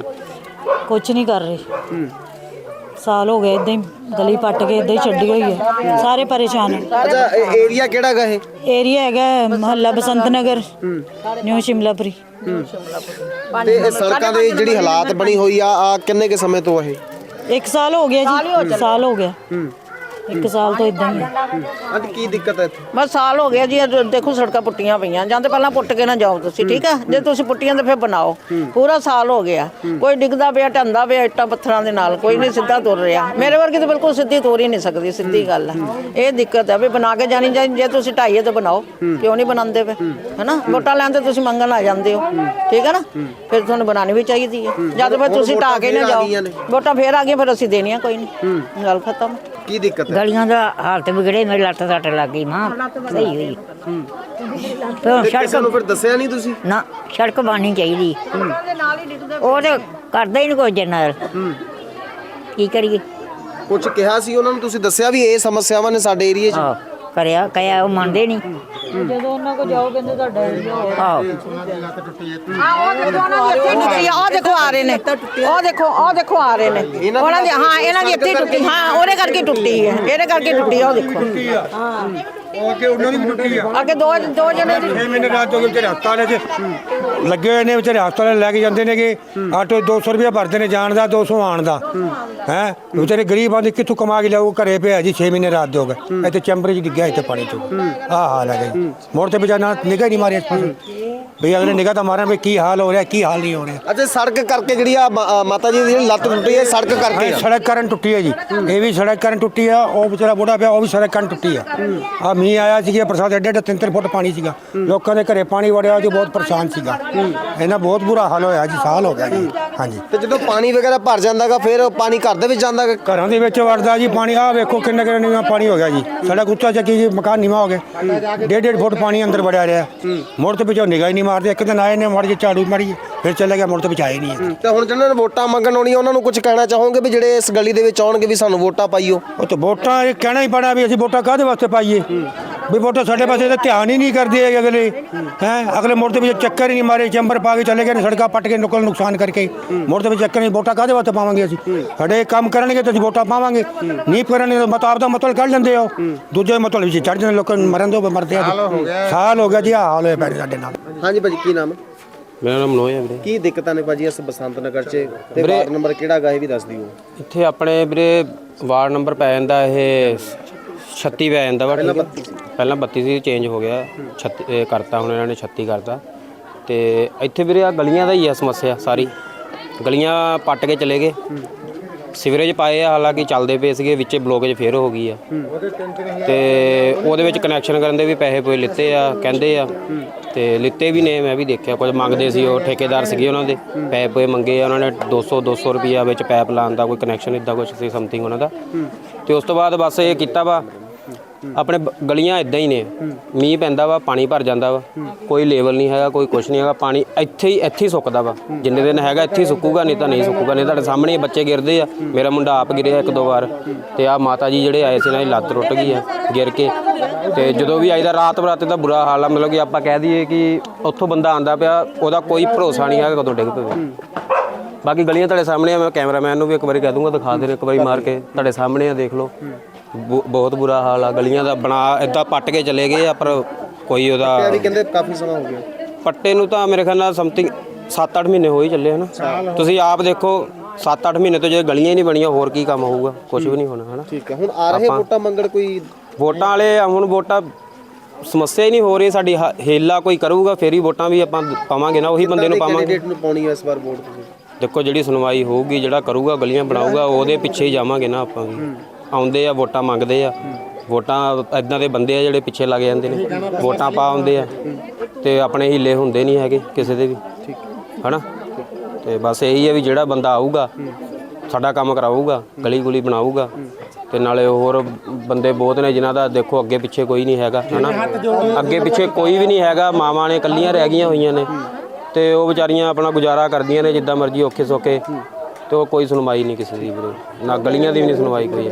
ਕੁਝ ਨਹੀਂ ਕਰ ਰਹੇ। ਸਾਲ ਹੋ ਗਿਆ ਇਦਾਂ ਹੀ ਗਲੀ ਪੱਟ ਕੇ ਇਦਾਂ ਹੀ ਛੱਡੀ ਹੋਈ ਹੈ। ਸਾਰੇ ਪਰੇਸ਼ਾਨ ਹੈ ਅੱਛਾ ਏਰੀਆ ਕਿਹੜਾ ਗਾ ਇਹ? ਏਰੀਆ ਹੈਗਾ ਮਹੱਲਾ ਬਸੰਤ ਨਗਰ ਨਿਊ ਸ਼ਿਮਲਾਪੁਰੀ। ਤੇ ਇਹ ਸੜਕਾਂ ਦੇ ਜਿਹੜੀ ਹਾਲਾਤ ਬਣੀ ਹੋਈ ਆ ਆ ਕਿੰਨੇ ਕੇ ਸਮੇਂ ਤੋਂ ਇਹ? ਇੱਕ ਸਾਲ ਹੋ ਗਿਆ ਜੀ। ਸਾਲ ਹੋ ਗਿਆ। ਇੱਕ ਸਾਲ ਤੋਂ ਇਦਾਂ ਹੀ ਹੈ। ਅੱਜ ਕੀ ਦਿੱਕਤ ਹੈ ਇੱਥੇ? ਬਸ ਸਾਲ ਹੋ ਗਿਆ ਜੀ ਇਹ ਦੇਖੋ ਸੜਕਾਂ ਪੁੱਟੀਆਂ ਪਈਆਂ। ਜਾਂ ਤੇ ਪਹਿਲਾਂ ਪੁੱਟ ਕੇ ਨਾ ਜਾਓ ਤੁਸੀਂ ਠੀਕ ਆ? ਜੇ ਤੁਸੀਂ ਪੁੱਟੀਆਂ ਤਾਂ ਫਿਰ ਬਣਾਓ। ਪੂਰਾ ਸਾਲ ਹੋ ਗਿਆ। ਕੋਈ ਡਿੱਗਦਾ ਪਿਆ ਢੰਦਾ ਪਿਆ ਇੱਟਾਂ ਪੱਥਰਾਂ ਦੇ ਨਾਲ ਕੋਈ ਨਹੀਂ ਸਿੱਧਾ ਤੁਰ ਰਿਹਾ। ਮੇਰੇ ਵਰਗੀ ਤਾਂ ਬਿਲਕੁਲ ਸਿੱਧੀ ਤੁਰ ਹੀ ਨਹੀਂ ਸਕਦੀ ਸਿੱਧੀ ਗੱਲ ਆ। ਇਹ ਦਿੱਕਤ ਹੈ ਵੀ ਬਣਾ ਕੇ ਜਾਣੀ ਚਾਹੀਦੀ ਜੇ ਤੁਸੀਂ ਢਾਈਏ ਤਾਂ ਬਣਾਓ ਕਿਉਂ ਨਹੀਂ ਬਣਾਉਂਦੇ ਪਏ ਹੈਨਾ? ਵੋਟਾਂ ਲੈਣ ਤੇ ਤੁਸੀਂ ਮੰਗਣ ਆ ਜਾਂਦੇ ਹੋ। ਠੀਕ ਹੈ ਨਾ? ਫਿਰ ਤੁਹਾਨੂੰ ਬਣਾਉਣੀ ਵੀ ਚਾਹੀਦੀ ਹੈ। ਜਦ ਫਿਰ ਤੁਸੀਂ ਢਾ ਕੇ ਨਾ ਜਾਓ। ਵੋਟਾਂ ਫੇਰ ਆ ਗਈਆਂ ਫਿਰ ਅਸੀਂ ਦੇਣੀਆਂ ਕੋਈ ਨਹੀਂ। ਗੱਲ ਖਤਮ। ਕੀ ਦਿੱਕਤ ਹੈ? ਗਲੀਆਂ ਦਾ ਹਾਲਤ ਵਿਗੜੇ ਮੇਰੀ ਲੱਤ ਸੱਟ ਲੱਗ ਗਈ ਮਾਂ। ਸਹੀ ਹੋਈ। ਤੇ ਤੇ ਕਿਸੇ ਨੂੰ ਫਿਰ ਦੱਸਿਆ ਨਹੀਂ ਤੁਸੀਂ? ਨਾ ਸੜਕ ਬਣਨੀ ਚਾਹੀਦੀ। ਉਹ ਤੇ ਕਰਦਾ ਹੀ ਨਹੀਂ ਕੋਈ ਜਨਰਲ ਕੀ ਕਰੀਏ? ਕੁਝ ਕਿਹਾ ਸੀ ਉਹਨਾਂ ਨੂੰ? ਤੁਸੀਂ ਦੱਸਿਆ ਵੀ ਇਹ ਸਮੱਸਿਆਵਾਂ ਨੇ ਸਾਡੇ ਏਰੀਏ 'ਚ? ਆਹ, ਕਰਿਆ ਕਹਿਆ ਉਹ ਮੰਨਦੇ ਨਹੀਂ। ਜਦੋਂ ਉਹਨਾਂ ਕੋ ਜਾਓ ਕਹਿੰਦੇ ਤੁਹਾਡਾ ਏਰੀਆ ਆਹੋ ਆ ਦੇਖੋ ਆ ਰਹੇ ਨੇ। ਉਹ ਦੇਖੋ ਉਹ ਦੇਖੋ ਆ ਰਹੇ ਨੇ। ਉਹਨਾਂ ਦੀ ਹਾਂ ਇਹਨਾਂ ਦੀ ਇੱਥੇ ਹੀ ਟੁੱਟੀ ਹਾਂ ਉਹਦੇ ਕਰਕੇ ਟੁੱਟੀ ਹੈ ਇਹਦੇ ਕਰਕੇ ਟੁੱਟੀ ਆ ਉਹ ਦੇਖੋ। ਉਹ ਅੱਗੇ ਉਹਨਾਂ ਦੀ ਵੀ ਟੁੱਟੀ ਆ। ਅੱਗੇ ਦੋ ਦੋ ਜਣੇ ਦੀ 6 ਮਹੀਨੇ ਰਾਤ ਹੋ ਗਏ ਵਿਚਾਰੇ ਹਸਪਤਾਲ 'ਚ ਲੱਗੇ ਹੋਏ ਨੇ ਵਿਚਾਰੇ ਹਸਪਤਾਲ ਲੈ ਕੇ ਜਾਂਦੇ ਨੇਗੇ। ਆਟੋ 200 ਰੁਪਏ ਭਰਦੇ ਨੇ ਜਾਣ ਦਾ 200 ਆਣ ਦਾ। ਹੈ? ਵਿਚਾਰੇ ਗਰੀਬ ਆਂਦੇ ਕਿੱਥੋਂ ਕਮਾ ਕੇ ਲਿਆਓ ਘਰੇ ਪਿਆ ਜੀ 6 ਮਹੀਨੇ ਰਾਤ ਦੇ ਹੋ ਗਏ। ਇੱਥੇ ਚੈਂਬਰ 'ਚ ਡਿੱਗਿਆ ਇੱਥੇ ਪਾਣੀ 'ਚ। ਆਹ ਹਾਲ ਹੈ ਜੀ। ਮੋੜ ਤੇ ਵਿਚਾਰਾ ਨਿਗਾਹ ਹੀ ਨਹੀਂ ਵੀ ਅਗਲੇ ਨਿਗਾਹ ਤਾਂ ਮਾਰਾਂ ਵੀ ਕੀ ਹਾਲ ਹੋ ਰਿਹਾ ਕੀ ਹਾਲ ਨਹੀਂ ਹੋ ਰਿਹਾ। ਅੱਛਾ ਸੜਕ ਕਰਕੇ ਜਿਹੜੀ ਆ ਮ- ਅ, ਮਾਤਾ ਜੀ ਦੀ ਜਿਹੜੀ ਲੱਤ ਟੁੱਟੀ ਹੈ ਸੜਕ ਕਰਕੇ ਆ? ਸੜਕ ਕਰਨ ਟੁੱਟੀ ਹੈ ਜੀ। ਇਹ ਵੀ ਸੜਕ ਕਰਨ ਟੁੱਟੀ ਆ ਉਹ ਵਿਚਾਰਾ ਬੁੜਾ ਪਿਆ ਉਹ ਵੀ ਸੜਕ ਕਰਨ ਟੁੱਟੀ ਆ। ਆ ਮੀਂਹ ਆਇਆ ਸੀਗਾ ਪ੍ਰਸਾਦ ਐਡੇ ਐਡੇ ਤਿੰਨ ਤਿੰਨ ਫੁੱਟ ਪਾਣੀ ਸੀਗਾ। ਲੋਕਾਂ ਦੇ ਘਰੇ ਪਾਣੀ ਵੜਿਆ ਜੋ ਬਹੁਤ ਪਰੇਸ਼ਾਨ ਸੀਗਾ। ਇਹਨਾਂ ਬਹੁਤ ਬੁਰਾ ਹਾਲ ਹੋਇਆ ਜੀ ਸਾਲ ਹੋ ਗਿਆ ਜੀ। ਹਾਂਜੀ। ਤੇ ਜਦੋਂ ਪਾਣੀ ਵਗੈਰਾ ਭਰ ਜਾਂਦਾਗਾ ਫਿਰ ਪਾਣੀ ਘਰ ਦੇ ਵਿੱਚ ਜਾਂਦਾਗਾ ਘਰਾਂ ਦੇ ਵਿੱਚ ਵੜਦਾ ਜੀ ਪਾਣੀ ਆ ਵੇਖੋ ਕਿੰਨਾ ਕਿੰਨਾ ਨੀਵਾਂ ਪਾਣੀ ਹੋ ਗਿਆ ਜੀ। ਸੜਕ ਉੱਚਾ ਚੱਕੀ ਜੀ ਮਕਾਨ ਨੀਵਾਂ ਹੋ ਗਏ ਡੇਢ ਡੇਢ ਫੁੱਟ ਪਾਣੀ ਅੰਦਰ ਵੜਿਆ ਰਿਹਾ। ਮੁੜ ਤੇ ਪਿਛੋਂ ਨਿਗਾਹ ਹੀ ਨਹੀਂ ਮਾਰਦੇ ਇੱਕ ਦਿਨ ਆਏ ਨੇ ਮੜ ਜੇ ਝਾੜੂ ਮਾਰੀ ਫਿਰ ਚਲੇ ਗਿਆ ਮੁੜ ਤੇ ਪਿਛਾਏ ਨਹੀਂ ਤੇ ਹੁਣ ਜਿਹਨਾਂ ਨੇ ਵੋਟਾਂ ਮੰਗਣ ਆਉਣੀਆਂ ਉਹਨਾਂ ਨੂੰ ਕੁਝ ਕਹਿਣਾ ਚਾਹੋਗੇ ਵੀ ਜਿਹੜੇ ਇਸ ਗਲੀ ਦੇ ਵਿੱਚ ਆਉਣਗੇ ਵੀ ਸਾਨੂੰ ਵੋਟਾਂ ਪਾਈਓ? ਉਹ ਤਾਂ ਵੋਟਾਂ ਇਹ ਕਹਿਣਾ ਹੀ ਪੈਣਾ ਵੀ ਅਸੀਂ ਵੋਟਾਂ ਕਾਹਦੇ ਵਾਸਤੇ ਪਾਈਏ? ਵੀ ਵੋਟਾਂ ਸਾਡੇ ਪਾਸੇ ਤਾਂ ਧਿਆਨ ਹੀ ਨਹੀਂ ਕਰਦੇ ਹੈਗੇ ਅਗਲੇ। ਹੈ? ਅਗਲੇ ਮੁੜ ਦੇ ਵਿੱਚ ਚੱਕਰ ਹੀ ਨਹੀਂ ਮਾਰੇ ਚੈਂਬਰ ਪਾ ਕੇ ਚਲੇ ਗਏ ਨੇ ਸੜਕਾਂ ਪੱਟ ਕੇ ਨੁਕਲ ਨੁਕਸਾਨ ਕਰਕੇ। ਮੁੜ ਦੇ ਵਿੱਚ ਚੱਕਰ ਨਹੀਂ ਵੋਟਾਂ ਕਾਹਦੇ ਵਾਸਤੇ ਪਾਵਾਂਗੇ ਅਸੀਂ? ਸਾਡੇ ਇਹ ਕੰਮ ਕਰਨਗੇ ਤਾਂ ਅਸੀਂ ਵੋਟਾਂ ਪਾਵਾਂਗੇ। ਨਹੀਂ ਕਰਨਗੇ ਤਾਂ ਮਤਾਬ ਦਾ ਮਤਲਬ ਕੱਢ ਲੈਂਦੇ ਹੋ ਦੂਜੇ ਮਤਲਬ ਵਿੱਚ ਚੜ ਜਾਂਦੇ ਲੋਕਾਂ ਨੂੰ ਮਰਨ ਦੋ ਮਰਦੇ ਆ ਸਾਲ ਹੋ ਗਿਆ। ਜੀ ਆਹ ਹਾਲ ਹੋਇਆ ਪੈਣੇ ਸਾਡੇ ਨਾਲ। ਹਾਂਜੀ ਭਾਜੀ ਕੀ ਨਾਮ? ਹੈ ਮੇਰਾ ਨਾਮ ਮਨੋਜ ਹੈ ਵੀਰੇ। ਕੀ ਦਿੱਕਤਾਂ ਨੇ ਭਾਜੀ ਇਸ ਬਸੰਤ ਨਗਰ 'ਚ? ਤੇ ਵਾਰਡ ਨੰਬਰ ਕਿਹੜਾ ਗਾ ਇਹ ਵੀ ਦੱਸ ਦਿਓ। ਇੱਥੇ ਆਪਣੇ ਵੀਰੇ ਵਾਰਡ ਨੰਬਰ ਪੈ ਜਾਂਦਾ ਇਹ 36 ਪੈ ਜਾਂਦਾ ਵਾ ਠੀਕ ਹੈ। ਪਹਿਲਾਂ 32 ਸੀ ਚੇਂਜ ਹੋ ਗਿਆ। 36 ਇਹ ਕਰਤਾ ਹੁਣ ਇਹਨਾਂ ਨੇ 36 ਕਰਤਾ। ਤੇ ਇੱਥੇ ਵੀਰੇ ਆ ਗਲੀਆਂ ਦਾ ਹੀ ਆ ਸਮੱਸਿਆ ਸਾਰੀ। ਗਲੀਆਂ ਪੱਟ ਕੇ ਚਲੇ ਗਏ। ਸੀਵਰੇਜ ਪਾਏ ਆ ਹਾਲਾਂਕਿ ਚੱਲਦੇ ਪਏ ਸੀਗੇ ਵਿੱਚੇ ਬਲੋਕੇਜ ਫੇਰ ਹੋ ਗਈ ਆ। ਤੇ ਉਹਦੇ ਵਿੱਚ ਕਨੈਕਸ਼ਨ ਕਰਨ ਦੇ ਵੀ ਪੈਸੇ ਪੋਏ ਲਿੱਤੇ ਆ ਕਹਿੰਦੇ ਆ। ਤੇ ਲਿੱਤੇ ਵੀ ਨੇ ਮੈਂ ਵੀ ਦੇਖਿਆ ਕੁਝ ਮੰਗਦੇ ਸੀ ਉਹ ਠੇਕੇਦਾਰ ਸੀਗੇ ਉਹਨਾਂ ਦੇ। ਪੈਸੇ ਪੋਏ ਮੰਗੇ ਆ ਉਹਨਾਂ ਨੇ 200 200 ਰੁਪਿਆ ਵਿੱਚ ਪੈਪ ਲਾਉਣ ਦਾ ਕੋਈ ਕਨੈਕਸ਼ਨ ਇਦਾਂ ਕੁਝ ਸੀ ਸਮਥਿੰਗ ਉਹਨਾਂ ਦਾ। ਤੇ ਉਸ ਤੋਂ ਬਾਅਦ ਬਸ ਇਹ ਕੀਤਾ ਵਾ ਆਪਣੇ ਬ- ਗਲੀਆਂ ਇਦਾਂ ਹੀ ਨੇ। ਮੀਂਹ ਪੈਂਦਾ ਵਾ, ਪਾਣੀ ਭਰ ਜਾਂਦਾ ਵਾ। ਕੋਈ ਲੈਵਲ ਨਹੀਂ ਹੈਗਾ, ਕੋਈ ਕੁਛ ਨਹੀਂ ਹੈਗਾ। ਪਾਣੀ ਇੱਥੇ ਹੀ ਇੱਥੇ ਹੀ ਸੁੱਕਦਾ ਵਾ। ਜਿੰਨੇ ਦਿਨ ਹੈਗਾ, ਇੱਥੇ ਹੀ ਸੁੱਕੂਗਾ, ਨਹੀਂ ਤਾਂ ਨਹੀਂ ਸੁੱਕੂਗਾ। ਨਹੀਂ ਤੁਹਾਡੇ ਸਾਹਮਣੇ ਹੀ ਬੱਚੇ ਗਿਰਦੇ ਆ। ਮੇਰਾ ਮੁੰਡਾ ਆਪ ਗਿਰਿਆ ਇੱਕ ਦੋ ਵਾਰ। ਤੇ ਆ ਮਾਤਾ ਜੀ ਜਿਹੜੇ ਆਏ ਸੀ ਇਹਨਾਂ ਦੀ ਲੱਤ ਟੁੱਟ ਗਈ ਆ, ਗਿਰ ਕੇ। ਤੇ ਜਦੋਂ ਵੀ ਆਈਦਾ, ਰਾਤ ਬਰਾਤੇ ਦਾ ਬੁਰਾ ਹਾਲ ਆ। ਮਤਲਬ ਕਿ ਆਪਾਂ ਕਹਿ ਦਈਏ ਕਿ ਉੱਥੋਂ ਬੰਦਾ ਆਂਦਾ ਪਿਆ, ਉਹਦਾ ਕੋਈ ਭਰੋਸਾ ਨਹੀਂ ਹੈਗਾ ਕਦੋਂ ਡਿੱਗ ਪਵੇ। ਬਾਕੀ ਗਲੀਆਂ ਤੁਹਾਡੇ ਸਾਹਮਣੇ ਆ, ਮੈਂ ਕੈਮਰਾਮੈਨ ਨੂੰ ਵੀ ਇੱਕ ਵਾਰੀ ਕਹਿ ਦੂੰਗਾ, ਦਿਖਾ ਦੇਣ ਇੱਕ ਵਾਰੀ ਮਾਰ ਕੇ। ਤੁਹਾਡੇ ਸਾਹਮਣੇ ਆ, ਦੇਖ ਲਓ। ਬਹੁ- ਬਹੁਤ ਬੁਰਾ ਹਾਲ ਆ ਗਲੀਆਂ ਦਾ ਬਣਾ ਇਦਾਂ ਪੱਟ ਕੇ ਚਲੇ ਗਏ ਆ ਪਰ ਕੋਈ ਉਹਦਾ ਪਿਆ ਵੀ ਕਹਿੰਦੇ ਕਾਫੀ ਸਮਾਂ ਹੋ ਗਿਆ। ਪੱਟੇ ਨੂੰ ਤਾਂ ਮੇਰੇ ਖਿਆਲ ਨਾਲ ਸਮਥਿੰਗ 7-8 ਮਹੀਨੇ ਹੋ ਹੀ ਚੱਲੇ ਹਨ। ਤੁਸੀਂ ਆਪ ਦੇਖੋ 7-8 ਮਹੀਨੇ ਤੋਂ ਜੇ ਗਲੀਆਂ ਹੀ ਨਹੀਂ ਬਣੀਆਂ ਹੋਰ ਕੀ ਕੰਮ ਹੋਊਗਾ ਕੁਝ ਵੀ ਨਹੀਂ ਹੋਣਾ ਹਨਾ। ਠੀਕ ਹੈ ਹੁਣ ਆ ਰਹੇ ਵੋਟਾਂ ਮੰਗਣ ਕੋਈ ਵੋਟਾਂ ਵਾਲੇ ਆ, ਹੁਣ ਵੋਟਾਂ ਸਮੱਸਿਆ ਹੀ ਨਹੀਂ ਹੋ ਰਹੀ ਸਾਡੀ ਹ- ਹੇਲਾ ਕੋਈ ਕਰੂਗਾ ਫੇਰ ਹੀ ਵੋਟਾਂ ਵੀ ਆਪਾਂ ਪਾਵਾਂਗੇ ਨਾ ਉਹੀ ਬੰਦੇ ਨੂੰ ਪਾਵਾਂਗੇ। ਕੈਂਡੀਡੇਟ ਨੂੰ ਪਾਉਣੀ ਹੈ ਇਸ ਵਾਰ ਵੋਟ ਤੁਸੀਂ? ਦੇਖੋ ਜਿਹੜੀ ਸੁਣਵਾਈ ਹੋਊਗੀ ਜਿਹੜਾ ਕਰੂਗਾ ਗਲੀਆਂ ਬਣਾਊਗਾ ਉਹਦੇ ਪਿੱਛੇ ਹੀ ਜਾਵਾਂਗੇ ਨਾ ਆਪਾਂ ਵੀ। ਆਉਂਦੇ ਆ, ਵੋਟਾਂ ਮੰਗਦੇ ਆ। ਵੋਟਾਂ ਐਦਾਂ ਦੇ ਬੰਦੇ ਆ ਜਿਹੜੇ ਪਿੱਛੇ ਲੱਗ ਜਾਂਦੇ ਨੇ। ਵੋਟਾਂ ਪਾ ਆਉਂਦੇ ਆ। ਤੇ ਆਪਣੇ ਹੀਲੇ ਹੁੰਦੇ ਨਹੀਂ ਹੈਗੇ ਕਿਸੇ ਦੇ ਵੀ। ਹਨਾ? ਤੇ ਬਸ ਇਹੀ ਹੈ ਵੀ ਜਿਹੜਾ ਬੰਦਾ ਆਊਗਾ, ਸਾਡਾ ਕੰਮ ਕਰਾਊਗਾ ਗਲੀ ਗੁਲੀ ਬਣਾਊਗਾ। ਤੇ ਨਾਲੇ ਹੋਰ ਬੰਦੇ ਬਹੁਤ ਨੇ ਜਿਨ੍ਹਾਂ ਦਾ ਦੇਖੋ ਅੱਗੇ ਪਿੱਛੇ ਕੋਈ ਨਹੀਂ ਹੈਗਾ, ਹਨਾ? ਅੱਗੇ ਪਿੱਛੇ ਕੋਈ ਵੀ ਨਹੀਂ ਹੈਗਾ, ਮਾਵਾਂ ਨੇ ਇਕੱਲੀਆਂ ਰਹਿ ਗਈਆਂ ਹੋਈਆਂ ਨੇ। ਤੇ ਉਹ ਵਿਚਾਰੀਆਂ ਆਪਣਾ ਗੁਜ਼ਾਰਾ ਕਰਦੀਆਂ ਨੇ ਜਿੱਦਾਂ ਮਰਜ਼ੀ ਔਖੇ ਸੌਖੇ ਤੇ ਉਹ ਕੋਈ ਸੁਣਵਾਈ ਨਹੀਂ ਕਿਸੇ ਦੀ ਵੀਰੇ। ਨਾ ਗਲੀਆਂ ਦੀ ਵੀ ਨਹੀਂ ਸੁਣਵਾਈ ਕੋਈ